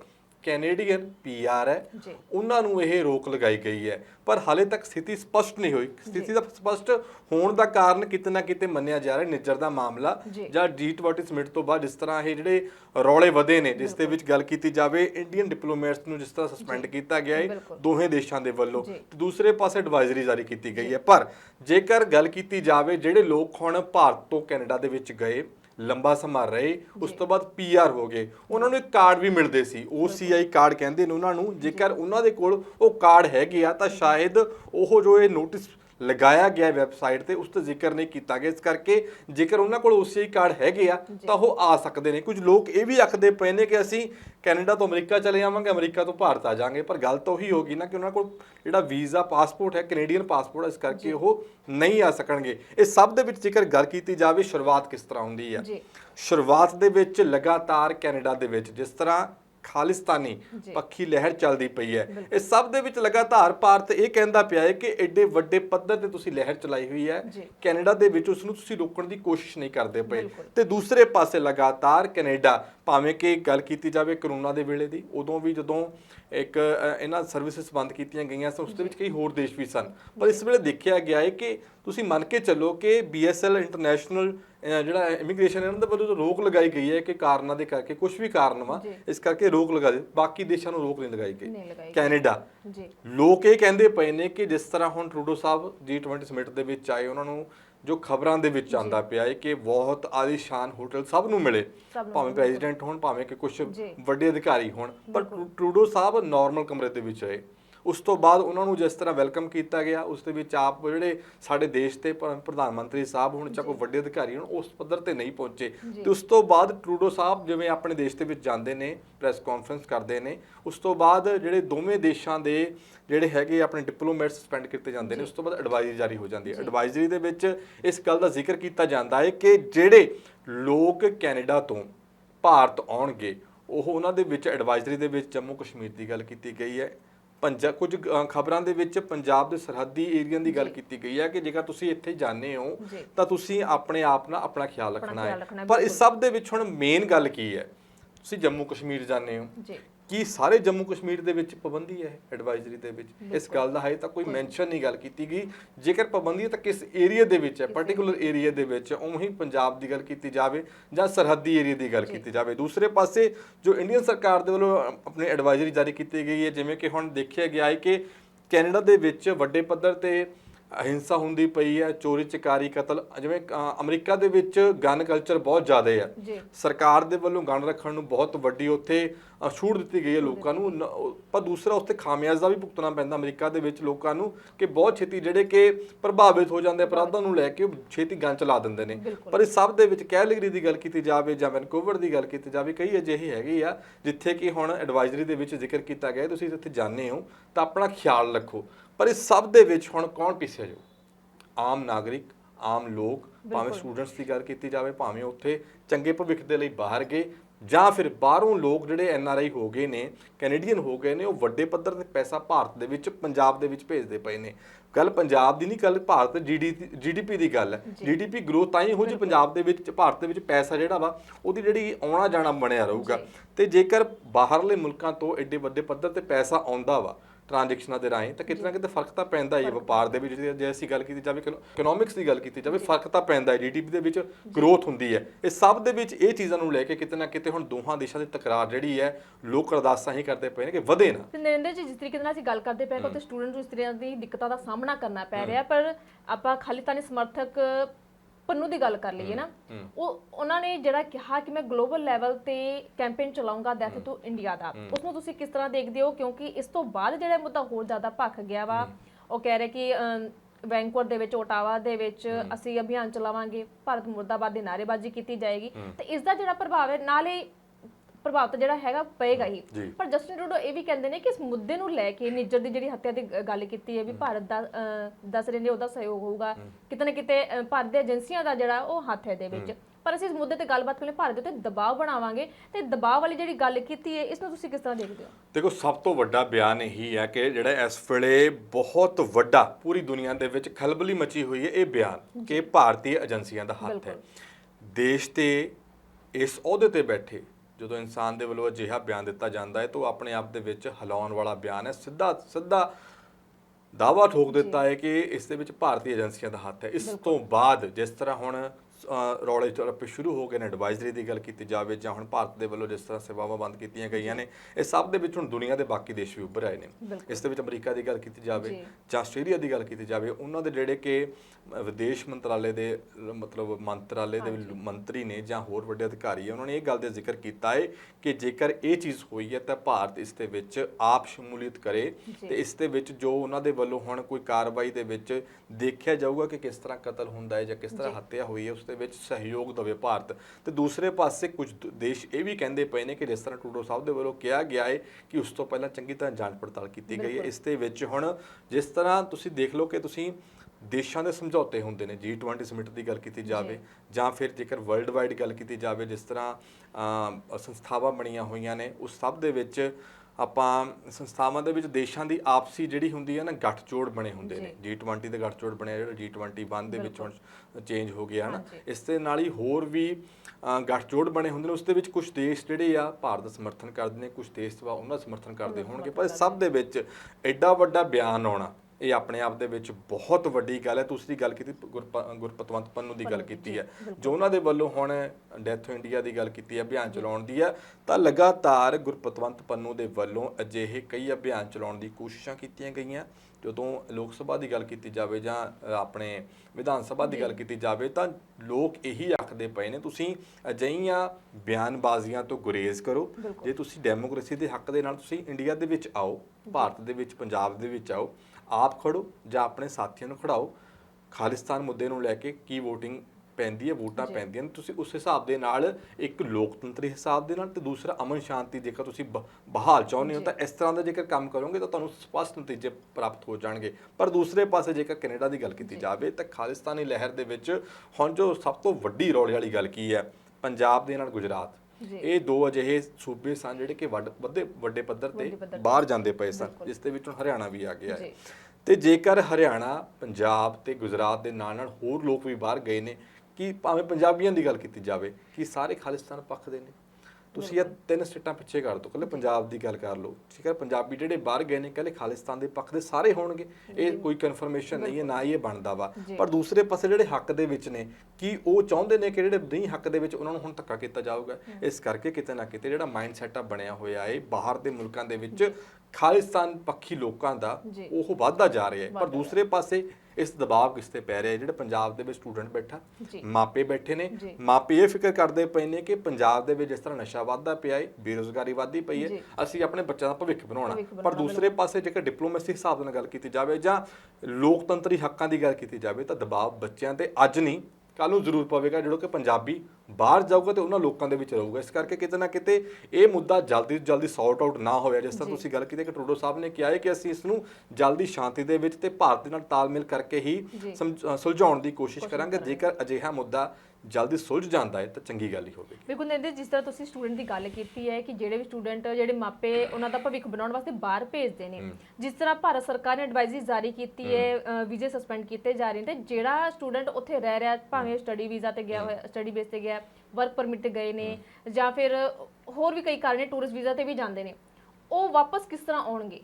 ਕੈਨੇਡੀਅਨ ਪੀਆਰ ਹੈ। ਉਹਨਾਂ ਨੂੰ ਇਹ ਰੋਕ ਲਗਾਈ ਗਈ ਹੈ। ਪਰ ਹਾਲੇ ਤੱਕ ਸਥਿਤੀ ਸਪਸ਼ਟ ਨਹੀਂ ਹੋਈ। ਸਥਿਤੀ ਦਾ ਸਪਸ਼ਟ ਹੋਣ ਦਾ ਕਾਰਨ ਕਿਤੇ ਨਾ ਕਿਤੇ ਮੰਨਿਆ ਜਾ ਰਿਹਾ ਨਿੱਜਰ ਦਾ ਮਾਮਲਾ। ਜੀ। ਜਾਂ G20 ਸਮਿਟ ਤੋਂ ਬਾਅਦ ਜਿਸ ਤਰ੍ਹਾਂ ਇਹ ਜਿਹੜੇ ਰੌਲੇ ਵਧੇ ਨੇ ਜਿਸ ਦੇ ਵਿੱਚ ਗੱਲ ਕੀਤੀ ਜਾਵੇ ਇੰਡੀਅਨ ਡਿਪਲੋਮੈਟਸ ਨੂੰ ਜਿਸ ਤਰ੍ਹਾਂ ਸਸਪੈਂਡ ਕੀਤਾ ਗਿਆ ਹੈ। ਦੋਹੇ ਦੇਸ਼ਾਂ ਦੇ ਵੱਲੋਂ। ਤੇ ਦੂਸਰੇ ਪਾਸੇ ਐਡਵਾਈਜ਼ਰੀ ਜਾਰੀ ਕੀਤੀ ਗਈ ਹੈ। ਪਰ ਜੇਕਰ ਗੱਲ ਕੀਤੀ ਜਾਵੇ ਜਿਹੜੇ ਲੋਕ ਹੁਣ ਭਾਰਤ ਤੋਂ ਕੈਨੇਡਾ ਦੇ ਵਿੱਚ ਗਏ ਲੰਬਾ ਸਮਾਂ ਰਹੇ ਉਸ ਤੋਂ ਬਾਅਦ ਪੀਆਰ ਹੋ ਗਏ। ਉਹਨਾਂ ਨੂੰ ਇੱਕ ਕਾਰਡ ਵੀ ਮਿਲਦੇ ਸੀ। OCI ਕਾਰਡ ਕਹਿੰਦੇ ਨੇ ਉਹਨਾਂ ਨੂੰ। ਜੇਕਰ ਉਹਨਾਂ ਦੇ ਕੋਲ ਉਹ ਕਾਰਡ ਹੈਗੇ ਆ ਤਾਂ ਸ਼ਾਇਦ ਉਹ ਜੋ ਇਹ ਨੋਟਿਸ ਲਗਾਇਆ ਗਿਆ ਵੈਬਸਾਈਟ ਤੇ ਉਸ ਤੇ ਜ਼ਿਕਰ ਨਹੀਂ ਕੀਤਾ ਗਿਆ। ਇਸ ਕਰਕੇ ਜੇਕਰ ਉਹਨਾਂ ਕੋਲ OCI ਕਾਰਡ ਹੈਗੇ ਆ ਤਾਂ ਉਹ ਆ ਸਕਦੇ ਨੇ। ਕੁਝ ਲੋਕ ਇਹ ਵੀ ਆਖਦੇ ਪਏ ਨੇ ਕਿ ਅਸੀਂ ਕੈਨੇਡਾ ਤੋਂ ਅਮਰੀਕਾ ਚਲੇ ਜਾਵਾਂਗੇ ਅਮਰੀਕਾ ਤੋਂ ਭਾਰਤ ਆ ਜਾਾਂਗੇ। ਪਰ ਗੱਲ ਤਾਂ ਉਹੀ ਹੋਗੀ ਨਾ ਕਿ ਉਹਨਾਂ ਕੋਲ ਜਿਹੜਾ ਵੀਜ਼ਾ ਪਾਸਪੋਰਟ ਹੈ ਕੈਨੇਡੀਅਨ ਪਾਸਪੋਰਟ ਇਸ ਕਰਕੇ ਉਹ ਨਹੀਂ ਆ ਸਕਣਗੇ। ਇਹ ਸਭ ਦੇ ਵਿੱਚ ਜੇਕਰ ਗੱਲ ਕੀਤੀ ਜਾਵੇ ਸ਼ੁਰੂਆਤ ਕਿਸ ਤਰ੍ਹਾਂ ਹੁੰਦੀ ਹੈ ਜੀ। ਸ਼ੁਰੂਆਤ ਦੇ ਵਿੱਚ ਲਗਾਤਾਰ ਕੈਨੇਡਾ ਦੇ ਵਿੱਚ ਜਿਸ ਤਰ੍ਹਾਂ ਖਾਲਿਸਤਾਨੀ। ਪੱਖੀ ਲਹਿਰ ਚੱਲਦੀ ਪਈ ਹੈ ਇਹ ਸਭ ਦੇ ਵਿੱਚ ਲਗਾਤਾਰ ਭਾਰਤ ਇਹ ਕਹਿੰਦਾ ਪਿਆ ਹੈ ਕਿ ਐਡੇ ਵੱਡੇ ਪੱਧਰ ਤੇ ਤੁਸੀਂ ਲਹਿਰ ਚਲਾਈ ਹੋਈ ਹੈ। ਕੈਨੇਡਾ ਦੇ ਵਿੱਚ ਉਸ ਨੂੰ ਤੁਸੀਂ ਰੋਕਣ ਦੀ ਕੋਸ਼ਿਸ਼ ਨਹੀਂ ਕਰਦੇ ਪਏ। ਤੇ ਦੂਸਰੇ ਪਾਸੇ ਲਗਾਤਾਰ ਕੈਨੇਡਾ ਭਾਵੇਂ ਕਿ ਗੱਲ ਕੀਤੀ ਜਾਵੇ ਕਰੋਨਾ ਦੇ ਵੇਲੇ ਦੀ ਉਦੋਂ ਵੀ ਜਦੋਂ ਇੱਕ ਇਹਨਾਂ ਸਰਵਿਸਿਜ਼ ਬੰਦ ਕੀਤੀਆਂ ਗਈਆਂ ਸਨ ਉਸ ਦੇ ਵਿੱਚ ਕਈ ਹੋਰ ਦੇਸ਼ ਵੀ ਸਨ ਪਰ ਇਸ ਵੇਲੇ ਦੇਖਿਆ ਗਿਆ ਹੈ ਕਿ ਤੁਸੀਂ ਮੰਨ ਕੇ ਚੱਲੋ ਕਿ BSL ਇੰਟਰਨੈਸ਼ਨਲ ਜਿਹੜਾ ਇਮੀਗ੍ਰੇਸ਼ਨ ਇਹਨਾਂ ਦੇ ਜੋ ਰੋਕ ਲਗਾਈ ਗਈ ਹੈ ਕਿ ਕਾਰਨਾਂ ਦੇ ਕਰਕੇ ਕੁਝ ਵੀ ਕਾਰਨ ਵਾ। ਇਸ ਕਰਕੇ ਰੋਕ ਲਗਾ ਦੇ ਬਾਕੀ ਦੇਸ਼ਾਂ ਨੂੰ ਰੋਕ ਨਹੀਂ ਲਗਾਈ ਗਈ। ਕੈਨੇਡਾ। ਜੀ। ਲੋਕ ਇਹ ਕਹਿੰਦੇ ਪਏ ਨੇ ਕਿ ਜਿਸ ਤਰ੍ਹਾਂ ਹੁਣ ਟਰੂਡੋ ਸਾਹਿਬ G20 ਸਮਿਟ ਦੇ ਵਿੱਚ ਆਏ ਉਹਨਾਂ ਨੂੰ ਜੋ ਖਬਰਾਂ ਦੇ ਵਿੱਚ ਆਂਦਾ ਪਿਆ ਹੈ ਕਿ ਬਹੁਤ ਆਲੀਸ਼ਾਨ ਹੋਟਲ ਸਭ ਨੂੰ ਮਿਲੇ। ਭਾਵੇਂ ਪ੍ਰੈਜ਼ੀਡੈਂਟ ਹੋਣ ਭਾਵੇਂ ਕਿ ਕੁਝ। ਵੱਡੇ ਅਧਿਕਾਰੀ ਹੋਣ। ਪਰ ਟਰੂਡੋ ਸਾਹਿਬ ਨਾਰਮਲ ਕਮਰੇ ਦੇ ਵਿੱਚ ਰਹੇ ਉਸ ਤੋਂ ਬਾਅਦ ਉਹਨਾਂ ਨੂੰ ਜਿਸ ਤਰ੍ਹਾਂ ਵੈਲਕਮ ਕੀਤਾ ਗਿਆ ਉਸ ਦੇ ਵਿੱਚ ਆਪ ਜਿਹੜੇ ਸਾਡੇ ਦੇਸ਼ ਦੇ ਪ੍ਰਧਾਨ ਮੰਤਰੀ ਸਾਹਿਬ ਹੁਣ ਚਾਹੇ ਕੋਈ ਵੱਡੇ ਅਧਿਕਾਰੀ ਹੋਣ ਉਸ ਪੱਧਰ ਤੇ ਨਹੀਂ ਪਹੁੰਚੇ। ਤੇ ਉਸ ਤੋਂ ਬਾਅਦ ਟਰੂਡੋ ਸਾਹਿਬ ਜਿਵੇਂ ਆਪਣੇ ਦੇਸ਼ ਦੇ ਵਿੱਚ ਜਾਂਦੇ ਨੇ ਪ੍ਰੈਸ ਕਾਨਫਰੰਸ ਕਰਦੇ ਨੇ ਉਸ ਤੋਂ ਬਾਅਦ ਜਿਹੜੇ ਦੋਵੇਂ ਦੇਸ਼ਾਂ ਦੇ ਜਿਹੜੇ ਹੈਗੇ ਆਪਣੇ ਡਿਪਲੋਮੈਟ ਸਸਪੈਂਡ ਕੀਤੇ ਜਾਂਦੇ ਨੇ ਉਸ ਤੋਂ ਬਾਅਦ ਐਡਵਾਈਜ਼ਰੀ ਜਾਰੀ ਹੋ ਜਾਂਦੀ ਹੈ। ਐਡਵਾਈਜ਼ਰੀ ਦੇ ਵਿੱਚ ਇਸ ਗੱਲ ਦਾ ਜ਼ਿਕਰ ਕੀਤਾ ਜਾਂਦਾ ਹੈ ਕਿ ਜਿਹੜੇ ਲੋਕ ਕੈਨੇਡਾ ਤੋਂ ਭਾਰਤ ਆਉਣਗੇ ਉਹ ਉਹਨਾਂ ਦੇ ਵਿੱਚ ਐਡਵਾਈਜ਼ਰੀ ਦੇ ਵਿੱਚ ਜੰਮੂ ਕਸ਼ਮੀਰ ਦੀ ਗੱਲ ਕੀਤੀ ਗਈ ਹੈ। ਪੰਜਾਬ ਕੁਝ ਖਬਰਾਂ ਦੇ ਵਿੱਚ ਪੰਜਾਬ ਦੇ ਸਰਹੱਦੀ ਏਰੀਆ ਦੀ ਗੱਲ ਕੀਤੀ ਗਈ ਹੈ ਕਿ ਜੇਕਰ ਤੁਸੀਂ ਇੱਥੇ ਜਾਂਦੇ ਹੋ। ਤਾਂ ਤੁਸੀਂ ਆਪਣੇ ਆਪ ਨਾਲ ਆਪਣਾ ਖਿਆਲ ਰੱਖਣਾ ਹੈ। ਪਰ ਇਸ ਸਭ ਦੇ ਵਿੱਚ ਹੁਣ ਮੇਨ ਗੱਲ ਕੀ ਹੈ? ਤੁਸੀਂ ਜੰਮੂ ਕਸ਼ਮੀਰ ਜਾਂਦੇ ਹੋ। ਕੀ ਸਾਰੇ ਜੰਮੂ ਕਸ਼ਮੀਰ ਦੇ ਵਿੱਚ ਪਾਬੰਦੀ ਹੈ ਐਡਵਾਈਜ਼ਰੀ ਦੇ ਵਿੱਚ? ਇਸ ਗੱਲ ਦਾ ਹਜੇ ਤੱਕ ਕੋਈ ਮੈਂਸ਼ਨ ਨਹੀਂ। ਗੱਲ ਕੀਤੀ ਗਈ। ਜੇਕਰ ਪਾਬੰਦੀ ਹੈ ਤਾਂ ਕਿਸ ਏਰੀਆ ਦੇ ਵਿੱਚ ਹੈ? ਪਾਰਟਿਕੂਲਰ ਏਰੀਆ ਦੇ ਵਿੱਚ ਉਵੇਂ ਪੰਜਾਬ ਦੀ ਗੱਲ ਕੀਤੀ ਜਾਵੇ ਜਾਂ ਸਰਹੱਦੀ ਏਰੀਆ ਦੀ ਗੱਲ ਕੀਤੀ ਜਾਵੇ। ਦੂਸਰੇ ਪਾਸੇ ਜੋ ਇੰਡੀਅਨ ਸਰਕਾਰ ਦੇ ਵੱਲੋਂ ਆਪਣੇ ਐਡਵਾਈਜ਼ਰੀ ਜਾਰੀ ਕੀਤੀ ਗਈ ਹੈ ਜਿਵੇਂ ਕਿ ਹੁਣ ਦੇਖਿਆ ਗਿਆ ਹੈ ਕਿ ਕੈਨੇਡਾ ਦੇ ਵਿੱਚ ਵੱਡੇ ਪੱਧਰ ਤੇ ਅਹਿੰਸਾ ਹੁੰਦੀ ਪਈ ਹੈ ਚੋਰੀ ਚਕਾਰੀ ਕਤਲ ਜਿਵੇਂ ਅਮਰੀਕਾ ਦੇ ਵਿੱਚ ਗਨ ਕਲਚਰ ਬਹੁਤ ਜ਼ਿਆਦਾ ਹੈ। ਸਰਕਾਰ ਦੇ ਵੱਲੋਂ ਗਨ ਰੱਖਣ ਨੂੰ ਬਹੁਤ ਵੱਡੀ ਉੱਥੇ ਛੂਟ ਦਿੱਤੀ ਗਈ ਹੈ ਲੋਕਾਂ ਨੂੰ। ਪਰ ਦੂਸਰਾ ਉੱਥੇ ਖਾਮਿਆਜ਼ਾ ਵੀ ਭੁਗਤਣਾ ਪੈਂਦਾ ਅਮਰੀਕਾ ਦੇ ਵਿੱਚ ਲੋਕਾਂ ਨੂੰ ਕਿ ਬਹੁਤ ਛੇਤੀ ਜਿਹੜੇ ਕਿ ਪ੍ਰਭਾਵਿਤ ਹੋ ਜਾਂਦੇ ਅਪਰਾਧਾਂ ਨੂੰ ਲੈ ਕੇ ਛੇਤੀ ਗਨ ਚਲਾ ਦਿੰਦੇ ਨੇ। ਪਰ ਇਸ ਸਭ ਦੇ ਵਿੱਚ ਕੈਲਗਰੀ ਦੀ ਗੱਲ ਕੀਤੀ ਜਾਵੇ ਜਾਂ ਵੈਨਕੂਵਰ ਦੀ ਗੱਲ ਕੀਤੀ ਜਾਵੇ ਕਈ ਅਜਿਹੇ ਹੈਗੇ ਆ ਜਿੱਥੇ ਕਿ ਹੁਣ ਐਡਵਾਈਜ਼ਰੀ ਦੇ ਵਿੱਚ ਜ਼ਿਕਰ ਕੀਤਾ ਗਿਆ ਤੁਸੀਂ ਇੱਥੇ ਜਾਂਦੇ ਹੋ ਤਾਂ ਆਪਣਾ ਖਿਆਲ ਰੱਖੋ। ਪਰ ਇਸ ਸਭ ਦੇ ਵਿੱਚ ਹੁਣ ਕੌਣ ਪਿੱਛੇ ਜੋ ਆਮ ਨਾਗਰਿਕ ਆਮ ਲੋਕ ਭਾਵੇਂ ਸਟੂਡੈਂਟਸ ਦੀ ਗੱਲ ਕੀਤੀ ਜਾਵੇ ਭਾਵੇਂ ਉੱਥੇ ਚੰਗੇ ਭਵਿੱਖ ਦੇ ਲਈ ਬਾਹਰ ਗਏ ਜਾਂ ਫਿਰ ਬਾਹਰੋਂ ਲੋਕ ਜਿਹੜੇ ਐਨ ਆਰ ਆਈ ਹੋ ਗਏ ਨੇ ਕੈਨੇਡੀਅਨ ਹੋ ਗਏ ਨੇ ਉਹ ਵੱਡੇ ਪੱਧਰ ਤੇ ਪੈਸਾ ਭਾਰਤ ਦੇ ਵਿੱਚ ਪੰਜਾਬ ਦੇ ਵਿੱਚ ਭੇਜਦੇ ਪਏ ਨੇ। ਗੱਲ ਪੰਜਾਬ ਦੀ ਨਹੀਂ ਗੱਲ ਭਾਰਤ ਜੀਡੀਪੀ ਦੀ ਗੱਲ ਹੈ। ਜੀਡੀਪੀ ਗਰੋਥ ਤਾਂ ਹੀ ਹੋ ਜੀ ਪੰਜਾਬ ਦੇ ਵਿੱਚ ਭਾਰਤ ਦੇ ਵਿੱਚ ਪੈਸਾ ਜਿਹੜਾ ਵਾ ਉਹਦੀ ਜਿਹੜੀ ਆਉਣਾ ਜਾਣਾ ਬਣਿਆ ਰਹੂਗਾ। ਤੇ ਜੇਕਰ ਬਾਹਰਲੇ ਮੁਲਕਾਂ ਤੋਂ ਐਡੇ ਵੱਡੇ ਪੱਧਰ ਤੇ ਪੈਸਾ ਆਉਂਦਾ ਵਾ ਟ੍ਰਾਂਜੈਕਸ਼ਨਾਂ ਦੇ ਰਾਹੀਂ ਤਾਂ ਕਿਤੇ ਨਾ ਕਿਤੇ ਫ਼ਰਕ ਤਾਂ ਪੈਂਦਾ ਹੀ ਹੈ ਵਪਾਰ ਦੇ ਵਿੱਚ ਜੇ- ਅਸੀਂ ਗੱਲ ਕੀਤੀ ਜਾਵੇ ਇਕਨੋਮਿਕਸ ਦੀ ਗੱਲ ਕੀਤੀ ਜਾਵੇ ਫ਼ਰਕ ਤਾਂ ਪੈਂਦਾ ਹੈ ਜੀਡੀਪੀ ਦੇ ਵਿੱਚ ਗਰੋਥ ਹੁੰਦੀ ਹੈ। ਇਹ ਸਭ ਦੇ ਵਿੱਚ ਇਹ ਚੀਜ਼ਾਂ ਨੂੰ ਲੈ ਕੇ ਕਿਤੇ ਨਾ ਕਿਤੇ ਹੁਣ ਦੋਹਾਂ ਦੇਸ਼ਾਂ ਦੀ ਤਕਰਾਰ ਜਿਹੜੀ ਹੈ ਲੋਕ ਅਰਦਾਸਾਂ ਹੀ ਕਰਦੇ ਪਏ ਨੇ ਕਿ ਵਧੇ ਨਾ। ਤੇ ਨਰਿੰਦਰ ਜੀ ਜਿਸ ਤਰੀਕੇ ਨਾਲ ਅਸੀਂ ਗੱਲ ਕਰਦੇ ਪਏ ਕਿ ਉੱਥੇ ਸਟੂਡੈਂਟ ਨੂੰ ਇਸ ਤਰ੍ਹਾਂ ਦੀ ਦਿੱਕਤਾਂ ਦਾ ਸਾਹਮਣਾ ਕਰਨਾ ਪੈ ਰਿਹਾ ਪਰ ਆਪਾਂ ਖਾਲਿਸਤਾਨੀ ਸਮਰਥਕ ਪੰਨੂ ਦੀ ਗੱਲ ਕਰ ਲਈਏ ਨਾ ਉਹ ਉਹਨਾਂ ਨੇ ਜਿਹੜਾ ਕਿਹਾ ਕਿ ਮੈਂ ਗਲੋਬਲ ਲੈਵਲ ਤੇ ਕੈਂਪੇਨ ਚਲਾਉਂਗਾ ਡੈਥ ਟੂ ਇੰਡੀਆ ਦਾ ਉਸ ਨੂੰ ਤੁਸੀਂ ਕਿਸ ਤਰ੍ਹਾਂ ਦੇਖਦੇ ਹੋ? ਕਿਉਂਕਿ ਇਸ ਤੋਂ ਬਾਅਦ ਜਿਹੜਾ ਮੁੱਦਾ ਹੋਰ ਜ਼ਿਆਦਾ ਭਖ ਗਿਆ ਵਾ ਉਹ ਕਹਿ ਰਹੇ ਕਿ ਵੈਂਕੂਵਰ ਦੇ ਵਿੱਚ ਓਟਾਵਾ ਦੇ ਵਿੱਚ ਅਸੀਂ ਅਭਿਆਨ ਚਲਾਵਾਂਗੇ ਭਾਰਤ ਮੁਰਦਾਬਾਦ ਦੀ ਨਾਅਰੇਬਾਜ਼ੀ ਕੀਤੀ ਜਾਏਗੀ। ਤੇ ਇਸ ਦਾ ਜਿਹੜਾ ਪ੍ਰਭਾਵ ਹੈ ਨਾਲੇ ਪ੍ਰਭਾਵ ਤਾਂ ਜਿਹੜਾ ਹੈਗਾ ਪਏਗਾ ਹੀ। ਪਰ ਜਸਟਿਨ ਟਰੂਡੋ ਇਹ ਵੀ ਕਹਿੰਦੇ ਨੇ ਕਿ ਇਸ ਮੁੱਦੇ ਨੂੰ ਲੈ ਕੇ ਨਿੱਜਰ ਦੀ ਜਿਹੜੀ ਹੱਤਿਆ ਦੀ ਗੱਲ ਕੀਤੀ ਹੈ ਵੀ ਭਾਰਤ ਦਾ ਦੱਸ ਰਹੇ ਨੇ ਉਹਦਾ ਸਹਿਯੋਗ ਹੋਊਗਾ। ਕਿਤੇ ਨਾ ਕਿਤੇ ਭਾਰਤ ਦੇ ਏਜੰਸੀਆਂ ਦਾ ਜਿਹੜਾ ਉਹ ਹੱਥ ਹੈ ਦੇ ਵਿੱਚ। ਪਰ ਅਸੀਂ ਇਸ ਮੁੱਦੇ ਤੇ ਗੱਲਬਾਤ ਕਰਨ ਭਾਰਤ ਦੇ ਉੱਤੇ ਦਬਾਅ ਬਣਾਵਾਂਗੇ ਤੇ ਦਬਾਅ ਵਾਲੀ ਜਿਹੜੀ ਗੱਲ ਕੀਤੀ ਹੈ ਇਸ ਨੂੰ ਤੁਸੀਂ ਕਿਸ ਤਰ੍ਹਾਂ ਦੇਖਦੇ ਹੋ? ਦੇਖੋ ਸਭ ਤੋਂ ਵੱਡਾ ਬਿਆਨ ਇਹੀ ਹੈ ਕਿ ਜਿਹੜਾ ਇਸ ਵੇਲੇ ਬਹੁਤ ਵੱਡਾ ਪੂਰੀ ਦੁਨੀਆ ਦੇ ਵਿੱਚ ਖਲਬਲੀ ਮਚੀ ਹੋਈ ਹੈ ਇਹ ਬਿਆਨ ਕਿ ਭਾਰਤੀ ਏਜੰਸੀਆਂ ਦਾ ਹੱਥ ਹੈ। ਦੇਸ਼ ਤੇ ਇਸ ਅਹੁਦੇ ਤੇ ਬੈਠੇ ਜਦੋਂ ਇਨਸਾਨ ਦੇ ਵੱਲੋਂ ਅਜਿਹਾ ਬਿਆਨ ਦਿੱਤਾ ਜਾਂਦਾ ਹੈ ਤਾਂ ਉਹ ਆਪਣੇ ਆਪ ਦੇ ਵਿੱਚ ਹਿਲਾਉਣ ਵਾਲਾ ਬਿਆਨ ਹੈ। ਸਿੱਧਾ ਸਿੱਧਾ ਦਾਵਾ ਠੋਕ ਦਿੱਤਾ ਹੈ ਕਿ ਇਸ ਦੇ ਵਿੱਚ ਭਾਰਤੀ ਏਜੰਸੀਆਂ ਦਾ ਹੱਥ ਹੈ। ਇਸ ਤੋਂ ਬਾਅਦ ਜਿਸ ਤਰ੍ਹਾਂ ਹੁਣ ਰੌਲੇ ਚੱਲਪੇ ਸ਼ੁਰੂ ਹੋ ਗਏ ਨੇ ਐਡਵਾਈਜ਼ਰੀ ਦੀ ਗੱਲ ਕੀਤੀ ਜਾਵੇ ਜਾਂ ਹੁਣ ਭਾਰਤ ਦੇ ਵੱਲੋਂ ਜਿਸ ਤਰ੍ਹਾਂ ਸੇਵਾਵਾਂ ਬੰਦ ਕੀਤੀਆਂ ਗਈਆਂ ਨੇ ਇਹ ਸਭ ਦੇ ਵਿੱਚ ਹੁਣ ਦੁਨੀਆ ਦੇ ਬਾਕੀ ਦੇਸ਼ ਵੀ ਉੱਭਰ ਆਏ ਨੇ। ਇਸ ਦੇ ਵਿੱਚ ਅਮਰੀਕਾ ਦੀ ਗੱਲ ਕੀਤੀ ਜਾਵੇ ਜੀ। ਆਸਟ੍ਰੇਲੀਆ ਦੀ ਗੱਲ ਕੀਤੀ ਜਾਵੇ ਉਹਨਾਂ ਦੇ ਜਿਹੜੇ ਕਿ ਵਿਦੇਸ਼ ਮੰਤਰਾਲੇ ਦੇ ਮਤਲਬ ਮੰਤਰਾਲੇ ਦੇ ਮੰਤਰੀ ਨੇ ਜਾਂ ਹੋਰ ਵੱਡੇ ਅਧਿਕਾਰੀ ਉਹਨਾਂ ਨੇ ਇਹ ਗੱਲ ਦਾ ਜ਼ਿਕਰ ਕੀਤਾ ਹੈ ਕਿ ਜੇਕਰ ਇਹ ਚੀਜ਼ ਹੋਈ ਹੈ ਤਾਂ ਭਾਰਤ ਇਸ ਦੇ ਵਿੱਚ ਆਪ ਸ਼ਮੂਲੀਅਤ ਕਰੇ ਤੇ ਇਸ ਦੇ ਵਿੱਚ ਜੋ ਉਹਨਾਂ ਦੇ ਵੱਲੋਂ ਹੁਣ ਕੋਈ ਕਾਰਵਾਈ ਦੇ ਵਿੱਚ ਦੇਖਿਆ ਜਾਊਗਾ ਕਿ ਕਿਸ ਤਰ੍ਹਾਂ ਕਤਲ ਹੁੰਦਾ ਹੈ ਜਾਂ ਕਿਸ ਤਰ੍ਹਾਂ ਹੱਤਿਆ ਹੋਈ ਹੈ ਉਸ ਦੇ ਵਿੱਚ ਸਹਿਯੋਗ ਦੇਵੇ ਭਾਰਤ। ਤੇ ਦੂਸਰੇ ਪਾਸੇ ਕੁਝ ਦੇਸ਼ ਇਹ ਵੀ ਕਹਿੰਦੇ ਪਏ ਨੇ ਕਿ ਜਿਸ ਤਰ੍ਹਾਂ ਟਰੂਡੋ ਸਾਹਿਬ ਦੇ ਵੱਲੋਂ ਕਿਹਾ ਗਿਆ ਹੈ ਕਿ ਉਸ ਤੋਂ ਪਹਿਲਾਂ ਚੰਗੀ ਤਰ੍ਹਾਂ ਜਾਂਚ ਪੜਤਾਲ ਕੀਤੀ ਗਈ ਹੈ ਇਸ ਦੇ ਵਿੱਚ ਹੁਣ ਜਿਸ ਤਰ੍ਹਾਂ ਤੁਸੀਂ ਦੇਖ ਲਓ ਕਿ ਤੁਸੀਂ ਦੇਸ਼ਾਂ ਦੇ ਸਮਝੌਤੇ ਹੁੰਦੇ ਨੇ G20 ਸਮਿਟ ਦੀ ਗੱਲ ਕੀਤੀ ਜਾਵੇ ਜਾਂ। ਫਿਰ ਜੇਕਰ ਵਰਲਡ ਵਾਈਡ ਗੱਲ ਕੀਤੀ ਜਾਵੇ ਜਿਸ ਤਰ੍ਹਾਂ ਸੰਸਥਾਵਾਂ ਬਣੀਆਂ ਹੋਈਆਂ ਨੇ ਉਸ ਸਭ ਦੇ ਵਿੱਚ ਆਪਾਂ ਸੰਸਥਾਵਾਂ ਦੇ ਵਿੱਚ ਦੇਸ਼ਾਂ ਦੀ ਆਪਸੀ ਜਿਹੜੀ ਹੁੰਦੀ ਹੈ ਨਾ ਗੱਠਜੋੜ ਬਣੇ ਹੁੰਦੇ ਨੇ। G20 ਦੇ ਗੱਠਜੋੜ ਬਣਿਆ ਜਿਹੜਾ G21 ਦੇ ਵਿੱਚ ਹੁਣ ਚੇਂਜ ਹੋ ਗਿਆ ਨਾ। ਇਸ ਦੇ ਨਾਲ ਹੀ ਹੋਰ ਵੀ ਗੱਠਜੋੜ ਬਣੇ ਹੁੰਦੇ ਨੇ। ਉਸ ਦੇ ਵਿੱਚ ਕੁਝ ਦੇਸ਼ ਜਿਹੜੇ ਆ ਭਾਰਤ ਦਾ ਸਮਰਥਨ ਕਰਦੇ ਨੇ ਕੁਝ ਦੇਸ਼ ਵਾ ਉਹਨਾਂ ਦਾ ਸਮਰਥਨ ਕਰਦੇ ਹੋਣਗੇ। ਪਰ ਸਭ ਦੇ ਵਿੱਚ ਐਡਾ ਵੱਡਾ ਬਿਆਨ ਆਉਣਾ ਇਹ ਆਪਣੇ ਆਪ ਦੇ ਵਿੱਚ ਬਹੁਤ ਵੱਡੀ ਗੱਲ ਹੈ। ਤੁਸੀਂ ਗੱਲ ਕੀਤੀ ਗੁਰਪ- ਗੁਰਪਤਵੰਤ ਪੰਨੂ ਦੀ ਗੱਲ ਕੀਤੀ ਹੈ। ਜੋ ਉਹਨਾਂ ਦੇ ਵੱਲੋਂ ਹੁਣ ਡੈਥ ਇੰਡੀਆ ਦੀ ਗੱਲ ਕੀਤੀ ਹੈ ਅਭਿਆਨ ਚਲਾਉਣ ਦੀ ਹੈ ਤਾਂ ਲਗਾਤਾਰ ਗੁਰਪਤਵੰਤ ਪੰਨੂ ਦੇ ਵੱਲੋਂ ਅਜਿਹੇ ਕਈ ਅਭਿਆਨ ਚਲਾਉਣ ਦੀ ਕੋਸ਼ਿਸ਼ਾਂ ਕੀਤੀਆਂ ਗਈਆਂ। ਜਦੋਂ ਲੋਕ ਸਭਾ ਦੀ ਗੱਲ ਕੀਤੀ ਜਾਵੇ ਜਾਂ ਆਪਣੇ ਵਿਧਾਨ ਸਭਾ ਦੀ ਗੱਲ ਕੀਤੀ ਜਾਵੇ ਤਾਂ ਲੋਕ ਇਹੀ ਆਖਦੇ ਪਏ ਨੇ ਤੁਸੀਂ ਅਜਿਹੀਆਂ ਬਿਆਨਬਾਜ਼ੀਆਂ ਤੋਂ ਗੁਰੇਜ਼ ਕਰੋ। ਜੇ ਤੁਸੀਂ ਡੈਮੋਕ੍ਰੇਸੀ ਦੇ ਹੱਕ ਦੇ ਨਾਲ ਤੁਸੀਂ ਇੰਡੀਆ ਦੇ ਵਿੱਚ ਆਓ ਭਾਰਤ ਦੇ ਵਿੱਚ ਪੰਜਾਬ ਦੇ ਵਿੱਚ ਆਓ ਆਪ ਖੜੋ ਜਾਂ ਆਪਣੇ ਸਾਥੀਆਂ ਨੂੰ ਖੜਾਓ ਖਾਲਿਸਤਾਨ ਮੁੱਦੇ ਨੂੰ ਲੈ ਕੇ ਕੀ VOTING ਪੈਂਦੀ ਹੈ ਵੋਟਾਂ ਪੈਂਦੀਆਂ ਨੇ ਤੁਸੀਂ ਉਸ ਹਿਸਾਬ ਦੇ ਨਾਲ ਇੱਕ ਲੋਕਤੰਤਰੀ ਹਿਸਾਬ ਦੇ ਨਾਲ ਤੇ ਦੂਸਰਾ ਅਮਨ ਸ਼ਾਂਤੀ ਜੇਕਰ ਤੁਸੀਂ ਬਹਾਲ ਚਾਹੁੰਦੇ ਹੋ ਤਾਂ ਇਸ ਤਰ੍ਹਾਂ ਦਾ ਜੇਕਰ ਕੰਮ ਕਰੋਗੇ ਤਾਂ ਤੁਹਾਨੂੰ ਸਪਸ਼ਟ ਨਤੀਜੇ ਪ੍ਰਾਪਤ ਹੋ ਜਾਣਗੇ। ਪਰ ਦੂਸਰੇ ਪਾਸੇ ਜੇਕਰ ਕੈਨੇਡਾ ਦੀ ਗੱਲ ਕੀਤੀ ਜਾਵੇ ਤਾਂ ਖਾਲਿਸਤਾਨੀ ਲਹਿਰ ਦੇ ਵਿੱਚ ਹੁਣ ਜੋ ਸਭ ਤੋਂ ਵੱਡੀ ਰੌਲੇ ਵਾਲੀ ਗੱਲ ਕੀ ਹੈ? ਪੰਜਾਬ ਦੇ ਨਾਲ ਗੁਜਰਾਤ। ਇਹ ਦੋ ਅਜਿਹੇ ਸੂਬੇ ਸਨ ਜਿਹੜੇ ਕਿ ਵੱਡ ਵੱਡੇ ਵੱਡੇ ਪੱਧਰ ਤੇ ਬਾਹਰ ਜਾਂਦੇ ਪਏ ਸਨ। ਜਿਸ ਦੇ ਵਿੱਚ ਹਰਿਆਣਾ ਵੀ ਆ ਗਿਆ ਹੈ। ਤੇ ਜੇਕਰ ਹਰਿਆਣਾ ਪੰਜਾਬ ਤੇ ਗੁਜਰਾਤ ਦੇ ਨਾਲ ਨਾਲ ਹੋਰ ਲੋਕ ਵੀ ਬਾਹਰ ਗਏ ਨੇ ਕਿ ਭਾਵੇਂ ਪੰਜਾਬੀਆਂ ਦੀ ਗੱਲ ਕੀਤੀ ਜਾਵੇ ਕਿ ਸਾਰੇ ਖਾਲਿਸਤਾਨ ਪੱਖ ਦੇ ਨੇ। ਤੁਸੀਂ ਇਹ ਤਿੰਨ ਸਟੇਟਾਂ ਪਿੱਛੇ ਕਰ ਦਿਓ ਕੱਲੇ ਪੰਜਾਬ ਦੀ ਗੱਲ ਕਰ ਲਓ। ਠੀਕ ਹੈ ਪੰਜਾਬੀ ਜਿਹੜੇ ਬਾਹਰ ਗਏ ਨੇ ਕੱਲੇ ਖਾਲਿਸਤਾਨ ਦੇ ਪੱਖ ਦੇ ਸਾਰੇ ਹੋਣਗੇ। ਇਹ ਕੋਈ ਕਨਫਰਮੇਸ਼ਨ ਨਹੀਂ ਹੈ ਨਾ ਹੀ ਇਹ ਬਣਦਾ ਵਾ। ਪਰ ਦੂਸਰੇ ਪਾਸੇ ਜਿਹੜੇ ਹੱਕ ਦੇ ਵਿੱਚ ਨੇ ਕੀ ਉਹ ਚਾਹੁੰਦੇ ਨੇ ਕਿ ਜਿਹੜੇ ਨਹੀਂ ਹੱਕ ਦੇ ਵਿੱਚ ਉਹਨਾਂ ਨੂੰ ਹੁਣ ਧੱਕਾ ਕੀਤਾ ਜਾਊਗਾ? ਇਸ ਕਰਕੇ ਕਿਤੇ ਨਾ ਕਿਤੇ ਜਿਹੜਾ ਮਾਈਂਡ ਸੈਟਅਪ ਬਣਿਆ ਹੋਇਆ ਹੈ ਬਾਹਰ ਦੇ ਮੁਲਕਾਂ ਦੇ ਵਿੱਚ ਖਾਲਿਸਤਾਨ ਪੱਖੀ ਲੋਕਾਂ ਦਾ। ਉਹ ਵੱਧਦਾ ਜਾ ਰਿਹਾ ਹੈ। ਪਰ ਦੂਸਰੇ ਪਾਸੇ ਇਸ ਦਬਾਅ ਕਿਸ ਤੇ ਪੈ ਰਿਹਾ ਜਿਹੜੇ ਪੰਜਾਬ ਦੇ ਵਿੱਚ ਸਟੂਡੈਂਟ ਬੈਠਾ। ਮਾਪੇ ਬੈਠੇ ਨੇ। ਮਾਪੇ ਇਹ ਫਿਕਰ ਕਰਦੇ ਪਏ ਨੇ ਕਿ ਪੰਜਾਬ ਦੇ ਵਿੱਚ ਜਿਸ ਤਰ੍ਹਾਂ ਨਸ਼ਾ ਵੱਧਦਾ ਪਿਆ ਹੈ ਬੇਰੋਜ਼ਗਾਰੀ ਵੱਧਦੀ ਪਈ। ਹੈ ਅਸੀਂ ਆਪਣੇ ਬੱਚਿਆਂ ਦਾ ਭਵਿੱਖ ਬਣਾਉਣਾ ਪਰ ਦੂਸਰੇ ਪਾਸੇ ਜੇਕਰ ਡਿਪਲੋਮੈਸੀ ਹਿਸਾਬ ਨਾਲ ਗੱਲ ਕੀਤੀ ਜਾਵੇ ਜਾਂ ਲੋਕਤੰਤਰੀ ਹੱਕਾਂ ਦੀ ਗੱਲ ਕੀਤੀ ਜਾਵੇ ਤਾਂ ਦਬਾਅ ਬੱਚਿਆਂ ਤੇ ਅੱਜ ਨਹੀਂ ਕੱਲ ਨੂੰ ਜ਼ਰੂਰ ਪਵੇਗਾ ਜਿਹੜਾ ਕਿ ਪੰਜਾਬੀ ਬਾਹਰ ਜਾਊਗਾ ਤੇ ਉਹਨਾਂ ਲੋਕਾਂ ਦੇ ਵਿੱਚ ਰਹੂਗਾ ਇਸ ਕਰਕੇ ਕਿਤੇ ਨਾ ਕਿਤੇ ਇਹ ਮੁੱਦਾ ਜਲਦੀ ਤੋਂ ਜਲਦੀ ਸੌਰਟ ਆਊਟ ਨਾ ਹੋਇਆ ਜਿਸ ਤਰ੍ਹਾਂ। ਤੁਸੀਂ ਗੱਲ ਕੀਤੀ ਕਿ ਟਰੂਡੋ ਸਾਹਿਬ ਨੇ ਕਿਹਾ ਹੈ ਕਿ ਅਸੀਂ ਇਸ ਨੂੰ ਜਲਦੀ ਸ਼ਾਂਤੀ ਦੇ ਵਿੱਚ ਤੇ ਭਾਰਤ ਦੇ ਨਾਲ ਤਾਲਮੇਲ ਕਰਕੇ ਹੀ ਸੁਲਝਾਉਣ ਦੀ ਕੋਸ਼ਿਸ਼ ਕਰਾਂਗੇ। ਜੇਕਰ ਅਜਿਹਾ ਮੁੱਦਾ ਜਲਦੀ ਸੁਲਝ ਜਾਂਦਾ ਹੈ ਤਾਂ ਚੰਗੀ ਗੱਲ ਹੀ ਹੋਵੇਗੀ। ਬਿਲਕੁਲ ਨਿੰਦੇ ਜਿਸ ਤਰ੍ਹਾਂ ਤੁਸੀਂ ਸਟੂਡੈਂਟ ਦੀ ਗੱਲ ਕੀਤੀ ਹੈ ਕਿ ਜਿਹੜੇ ਵੀ ਸਟੂਡੈਂਟ ਜਿਹੜੇ ਮਾਪੇ ਉਹਨਾਂ ਦਾ ਭਵਿੱਖ ਬਣਾਉਣ ਵਾਸਤੇ ਬਾਹਰ ਭੇਜਦੇ ਨੇ। ਜਿਸ ਤਰ੍ਹਾਂ ਭਾਰਤ ਸਰਕਾਰ ਨੇ ਐਡਵਾਈਜ਼ਰੀ ਜਾਰੀ ਕੀਤੀ ਹੈ ਵੀਜ਼ੇ ਸਸਪੈਂਡ ਕੀਤੇ ਜਾ ਰਹੇ ਨੇ ਤੇ ਜਿਹੜਾ ਸਟੂਡੈਂਟ ਉੱਥੇ ਰਹਿ ਰਿਹਾ ਭਾਵੇਂ ਸਟੱਡੀ ਵੀਜ਼ਾ ਤੇ ਗਿਆ ਹੋਇਆ ਸਟੱਡੀ ਬੇਸ ਤੇ ਗਿਆ ਵਰਕ ਪਰਮਿਟ ਤੇ ਗਏ ਨੇ ਜਾਂ ਫਿਰ ਹੋਰ ਵੀ ਕਈ ਕਾਰਨ ਨੇ ਟੂਰਿਸਟ ਵੀਜ਼ਾ ਤੇ ਵੀ ਜਾਂਦੇ ਨੇ ਉਹ ਵਾਪਸ ਕਿਸ ਤਰ੍ਹਾਂ ਆਉਣਗੇ?